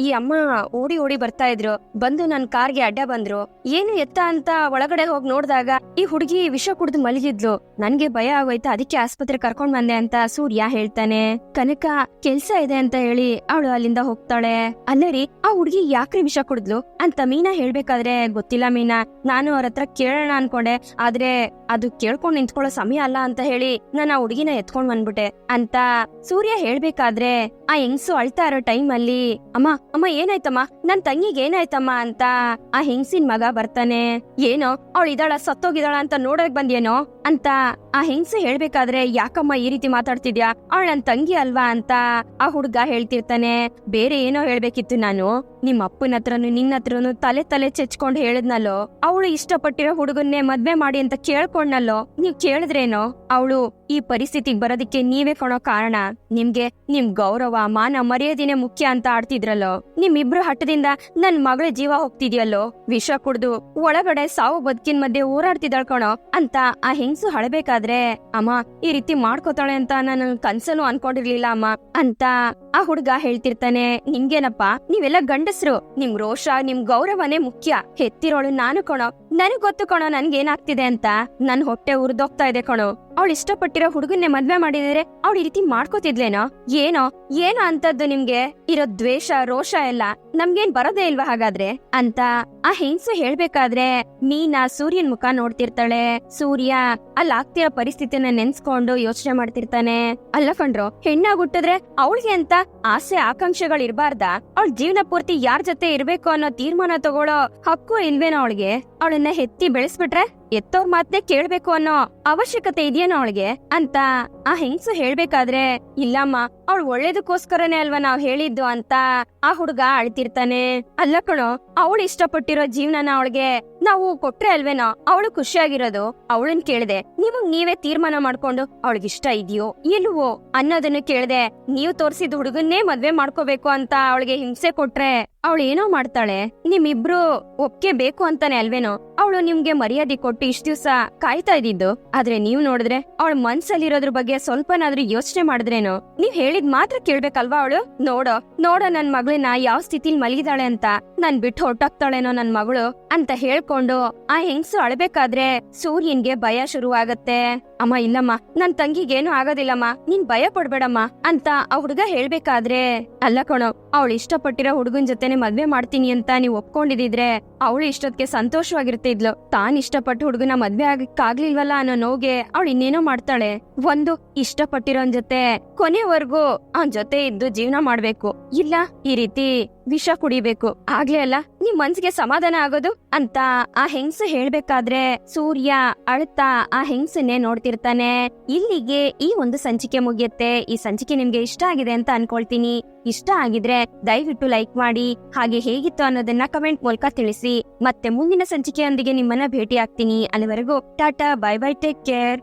ಈ ಅಮ್ಮ ಓಡಿ ಓಡಿ ಬರ್ತಾ ಇದ್ರು. ಬಂದು ನನ್ ಕಾರ್ಗೆ ಅಡ್ಡ ಬಂದ್ರು. ಏನು ಎತ್ತ ಅಂತ ಒಳಗಡೆ ಹೋಗಿ ನೋಡಿದಾಗ ಈ ಹುಡುಗಿ ವಿಷ ಕುಡ್ದು ಮಲಗಿದ್ಲು. ನನ್ಗೆ ಭಯ ಆಗೋಯ್ತು, ಅದಕ್ಕೆ ಆಸ್ಪತ್ರೆ ಕರ್ಕೊಂಡ್ ಬಂದೆ ಅಂತ ಸೂರ್ಯ ಹೇಳ್ತಾನೆ. ಕನಕ, ಕೆಲ್ಸ ಇದೆ ಅಂತ ಹೇಳಿ ಅವಳು ಅಲ್ಲಿಂದ ಹೋಗ್ತಾಳೆ. ಅಲ್ಲೇ ರೀ, ಆ ಹುಡುಗಿ ಯಾಕ್ರಿ ವಿಷ ಕುಡಿದ್ಲು? ಅಂತ ಮೀನಾ ಹೇಳ್ಬೇಕಾದ್ರೆ ಗೊತ್ತಿಲ್ಲ ಮೀನಾ. ನಾನು ಅವ್ರ ಹತ್ರ ಕೇಳೋಣ ಅನ್ಕೊಂಡೆ. ಆದ್ರೆ ಅದು ಕೇಳ್ಕೊಂಡ್ ನಿಂತ್ಕೊಳ್ಳೋ ಸಮಯ ಅಲ್ಲ ಅಂತ ಹೇಳಿ ನಾನು ಆ ಹುಡುಗಿನ ಎತ್ಕೊಂಡ್ ಬಂದ್ಬಿಟ್ಟೆ ಅಂತ ಸೂರ್ಯ ಹೇಳ್ಬೇಕಾದ್ರೆ ಆ ಹೆಂಗ್ಸು ಅಳ್ತಾ ಇರೋ ಟೈಮ್ ಅಲ್ಲಿ ಅಮ್ಮ ಅಮ್ಮ, ಏನಾಯ್ತಮ್ಮ? ನನ್ ತಂಗಿಗೆ ಏನಾಯ್ತಮ್ಮ ಅಂತ? ಆ ಹೆಂಗ್ಸಿನ ಮಗ ಬರ್ತಾನೆ, ಏನೋ, ಅವಳು ಇದಾಳ ಸತ್ತೋಗಿದಾಳ ಅಂತ ನೋಡಕ್ ಬಂದೇನೋ ಅಂತ ಆ ಹೆಂಗ್ಸು ಹೇಳ್ಬೇಕಾದ್ರೆ, ಯಾಕಮ್ಮ ಈ ರೀತಿ ಮಾತಾಡ್ತಿದ್ಯಾ? ಅವಳ ನನ್ ತಂಗಿ ಅಲ್ವಾ? ಅಂತ ಆ ಹುಡ್ಗ ಹೇಳ್ತಿರ್ತಾನೆ. ಬೇರೆ ಏನೋ ಹೇಳ್ಬೇಕಿತ್ತು ನಾನು. ನಿಮ್ ಅಪ್ಪನ ಹತ್ರನು ನಿನ್ನ ಹತ್ರನು ತಲೆ ತಲೆ ಚೆಚ್ಕೊಂಡ್ ಹೇಳದ್ನಲ್ಲೋ? ಅವಳು ಇಷ್ಟಪಟ್ಟಿರೋ ಹುಡುಗನ್ನೇ ಮದ್ವೆ ಮಾಡಿ ಅಂತ ಕೇಳ್ಕೊಂಡ್ನಲ್ಲೋ? ನೀವ್ ಕೇಳಿದ್ರೇನೋ? ಅವಳು ಈ ಪರಿಸ್ಥಿತಿಗ್ ಬರೋದಕ್ಕೆ ನೀವೇ ಕೊಡೋ ಕಾರಣ. ನಿಮ್ಗೆ, ನಿಮ್ ಗೌರವ ಮಾನ ಮರ್ಯಾದಿನೇ ಮುಖ್ಯ ಅಂತ ಆಡ್ತಿದ್ರಲ್ಲೋ? ನಿಮ್ಮಿಬ್ರು ಹಟ್ಟದಿಂದ ನನ್ ಮಗಳ ಜೀವ ಹೋಗ್ತಿದ್ಯಲ್ಲೋ? ವಿಷ ಕುಡ್ದು ಒಳಗಡೆ ಸಾವು ಬದುಕಿನ ಮಧ್ಯೆ ಓಡಾಡ್ತಿದ್ದಾಳ್ ಕಣೋ? ಅಂತ ಆ ಹೆಂಗ್ಸು ಹಳಬೇಕಾದ್ರೆ, ಅಮ್ಮ, ಈ ರೀತಿ ಮಾಡ್ಕೋತಾಳೆ ಅಂತ ನಾನು ಕನ್ಸಲ್ಲೂ ಅನ್ಕೊಂಡಿರ್ಲಿಲ್ಲ, ಅಮ್ಮ ಅಂತ ಆ ಹುಡ್ಗ ಹೇಳ್ತಿರ್ತಾನೆ. ನಿಮ್ಗೇನಪ್ಪ ನೀವೆಲ್ಲ ಗಂಡಸ್ರು. ನಿಮ್ ರೋಷ, ನಿಮ್ ಗೌರವನೇ ಮುಖ್ಯ. ಹೆತ್ತಿರೋಳು ನಾನು ಕಣೋ. ನನಗ್ ಗೊತ್ತು ಕಣೋ ನನ್ಗೇನಾಗ್ತಿದೆ ಅಂತ. ನನ್ ಹೊಟ್ಟೆ ಉರ್ದೋಗ್ತಾ ಇದೆ ಕಣೋ. ಅವಳು ಇಷ್ಟಪಟ್ಟಿರೋ ಹುಡುಗನ್ನೇ ಮದ್ವೆ ಮಾಡಿದರೆ ಅವಳು ಈ ರೀತಿ ಮಾಡ್ಕೋತಿದ್ಲೇನೋ? ಏನೋ? ಏನೋ ಅಂತದ್ದು ನಿಮ್ಗೆ? ಇರೋ ದ್ವೇಷ, ರೋಷ ಎಲ್ಲ ನಮ್ಗೇನ್ ಬರೋದೇ ಇಲ್ವಾ ಹಾಗಾದ್ರೆ? ಅಂತ ಆ ಹೆಂಗ್ಸು ಹೇಳ್ಬೇಕಾದ್ರೆ ಮೀನಾ ಸೂರ್ಯನ್ ಮುಖ ನೋಡ್ತಿರ್ತಾಳೆ. ಸೂರ್ಯ ಅಲ್ಲಿ ಆಗ್ತಿರೋ ಪರಿಸ್ಥಿತಿನ ನೆನ್ಸ್ಕೊಂಡು ಯೋಚನೆ ಮಾಡ್ತಿರ್ತಾನೆ. ಅಲ್ಲ ಕಣ್ರು, ಹೆಣ್ಣಾಗ್ ಹುಟ್ಟಿದ್ರೆ ಅವಳಿಗೆ ಅಂತ ಆಸೆ, ಆಕಾಂಕ್ಷೆಗಳು ಇರಬಾರ್ದ? ಅವಳ ಜೀವನ ಪೂರ್ತಿ ಯಾರ್ ಜೊತೆ ಇರ್ಬೇಕು ಅನ್ನೋ ತೀರ್ಮಾನ ತಗೊಳ್ಳೋ ಹಕ್ಕು ಇಲ್ವೇನೋ ಅವಳಿಗೆ? ಅವಳನ್ನ ಹೆತ್ತಿ ಬೆಳೆಸ್ಬಿಟ್ರೆ ಎತ್ತೋರ್ ಮಾತೇ ಕೇಳ್ಬೇಕು ಅನ್ನೋ ಅವಶ್ಯಕತೆ ಇದೆಯೇನೋ ಅವಳಿಗೆ? ಅಂತ ಆ ಹೆಂಗ್ಸು ಹೇಳ್ಬೇಕಾದ್ರೆ, ಇಲ್ಲಮ್ಮ, ಅವಳು ಒಳ್ಳೇದಕ್ಕೋಸ್ಕರನೇ ಅಲ್ವಾ ನಾವ್ ಹೇಳಿದ್ದು ಅಂತ ಆ ಹುಡುಗ ಅಳ್ತಿರ್ತಾನೆ. ಅಲ್ಲ ಕಣೋ, ಅವಳು ಇಷ್ಟಪಟ್ಟಿರೋ ಜೀವನನ ಅವಳಿಗೆ ನಾವು ಕೊಟ್ರೆ ಅಲ್ವೇನೋ? ಅವಳು ಖುಷಿಯಾಗಿರೋದು. ಅವಳನ್ ಕೇಳಿದೆ? ನಿಮಗ್ ನೀವೇ ತೀರ್ಮಾನ ಮಾಡ್ಕೊಂಡು ಅವಳಿಗೆ ಇಷ್ಟ ಇದೆಯೋ? ಇಲ್ವೋ? ಅನ್ನೋದನ್ನು ಕೇಳ್ದೆ ನೀವು ತೋರ್ಸಿದ ಹುಡುಗನ್ನೇ ಮದ್ವೆ ಮಾಡ್ಕೋಬೇಕು ಅಂತ ಅವಳಿಗೆ ಹಿಂಸೆ ಕೊಟ್ರೆ ಅವಳು ಏನೋ ಮಾಡ್ತಾಳೆ? ನಿಮ್ಮಿಬ್ರು ಒಪ್ಕೆ ಬೇಕು ಅಂತಾನೆ ಅಲ್ವೇನೋ? ಅವಳು ನಿಮ್ಗೆ ಮರ್ಯಾದೆ ಕೊಟ್ಟು ಇಷ್ಟ ದಿವ್ಸ ಕಾಯ್ತಾ ಇದ್ದಿದ್ದು. ಆದ್ರೆ ನೀವ್ ನೋಡಿದ್ರೆ ಅವಳ ಮನ್ಸಲ್ಲಿರೋದ್ರ ಬಗ್ಗೆ ಸ್ವಲ್ಪನಾದ್ರೂ ಯೋಚನೆ ಮಾಡಿದ್ರೇನು? ನೀವ್ ಹೇಳಿದ್ ಮಾತ್ರ ಕೇಳ್ಬೇಕಲ್ವಾ ಅವಳು? ನೋಡೋ ನೋಡೋ ನನ್ ಮಗಳನ್ನ ಯಾವ ಸ್ಥಿತಿಲ್ ಮಲಗಿದಾಳೆ ಅಂತ ನನ್ ಬಿಟ್ಟು ಹೊಟ್ಟೋಗ್ತಾಳೇನೋ ನನ್ ಮಗಳು ಅಂತ ಹೇಳ್ಕೊಂಡು ಆ ಹೆಂಗ್ಸು ಅಳ್ಬೇಕಾದ್ರೆ ಸೂರ್ಯನ್ಗೆ ಭಯ ಶುರುವಾಗತ್ತೆ. ಅಮ್ಮ, ಇಲ್ಲಮ್ಮ, ನನ್ ತಂಗಿಗೇನು ಆಗೋದಿಲ್ಲಮ್ಮ, ನೀನ್ ಭಯ ಪಡ್ಬೇಡಮ್ಮ ಅಂತ ಆ ಹುಡುಗ ಹೇಳ್ಬೇಕಾದ್ರೆ, ಅಲ್ಲ ಕಣೋ, ಅವಳು ಇಷ್ಟಪಟ್ಟಿರೋ ಹುಡುಗನ್ ಜೊತೆನೆ ಮದ್ವೆ ಮಾಡ್ತೀನಿ ಅಂತ ನೀವ್ ಒಪ್ಕೊಂಡಿದ್ರೆ ಅವಳು ಇಷ್ಟೊತ್ತಿಗೆ ಸಂತೋಷವಾಗಿರ್ತಿದ್ಲು. ತಾನ್ ಇಷ್ಟಪಟ್ಟು ಹುಡುಗನ ಮದ್ವೆ ಆಗಕ್ಕಾಗ್ಲಿಲ್ವಲ್ಲ ಅನ್ನೋ ನೋಗೆ ಅವಳು ಇನ್ನೇನೋ ಮಾಡ್ತಾಳೆ. ಒಂದು, ಇಷ್ಟಪಟ್ಟಿರೋನ್ ಜೊತೆ ಕೊನೆವರೆಗೂ ಅವನ್ ಜೊತೆ ಇದ್ದು ಜೀವನ ಮಾಡ್ಬೇಕು. ಇಲ್ಲ, ಈ ರೀತಿ ವಿಷ ಕುಡಿಬೇಕು. ಆಗ್ಲೇ ಅಲ್ಲ, ನಿಮ್ ಮನ್ಸಿಗೆ ಸಮಾಧಾನ ಆಗೋದು ಅಂತ ಆ ಹೆಂಗ್ಸು ಹೇಳ್ಬೇಕಾದ್ರೆ ಸೂರ್ಯ, ಅಳ್ತಾ ಆ ಹೆಂಗ್ಸನ್ನೇ ನೋಡ್ತಿರ್ತಾನೆ ಇಲ್ಲಿಗೆ ಈ ಒಂದು ಸಂಚಿಕೆ ಮುಗಿಯುತ್ತೆ. ಈ ಸಂಚಿಕೆ ನಿಮ್ಗೆ ಇಷ್ಟ ಆಗಿದೆ ಅಂತ ಅನ್ಕೊಳ್ತೀನಿ. ಇಷ್ಟ ಆಗಿದ್ರೆ ದಯವಿಟ್ಟು ಲೈಕ್ ಮಾಡಿ, ಹಾಗೆ ಹೇಗಿತ್ತು ಅನ್ನೋದನ್ನ ಕಮೆಂಟ್ ಮೂಲಕ ತಿಳಿಸಿ. ಮತ್ತೆ ಮುಂದಿನ ಸಂಚಿಕೆಯೊಂದಿಗೆ ನಿಮ್ಮನ್ನ ಭೇಟಿ ಆಗ್ತೀನಿ ಅಲ್ಲಿವರೆಗೂ tata, bye bye, take care.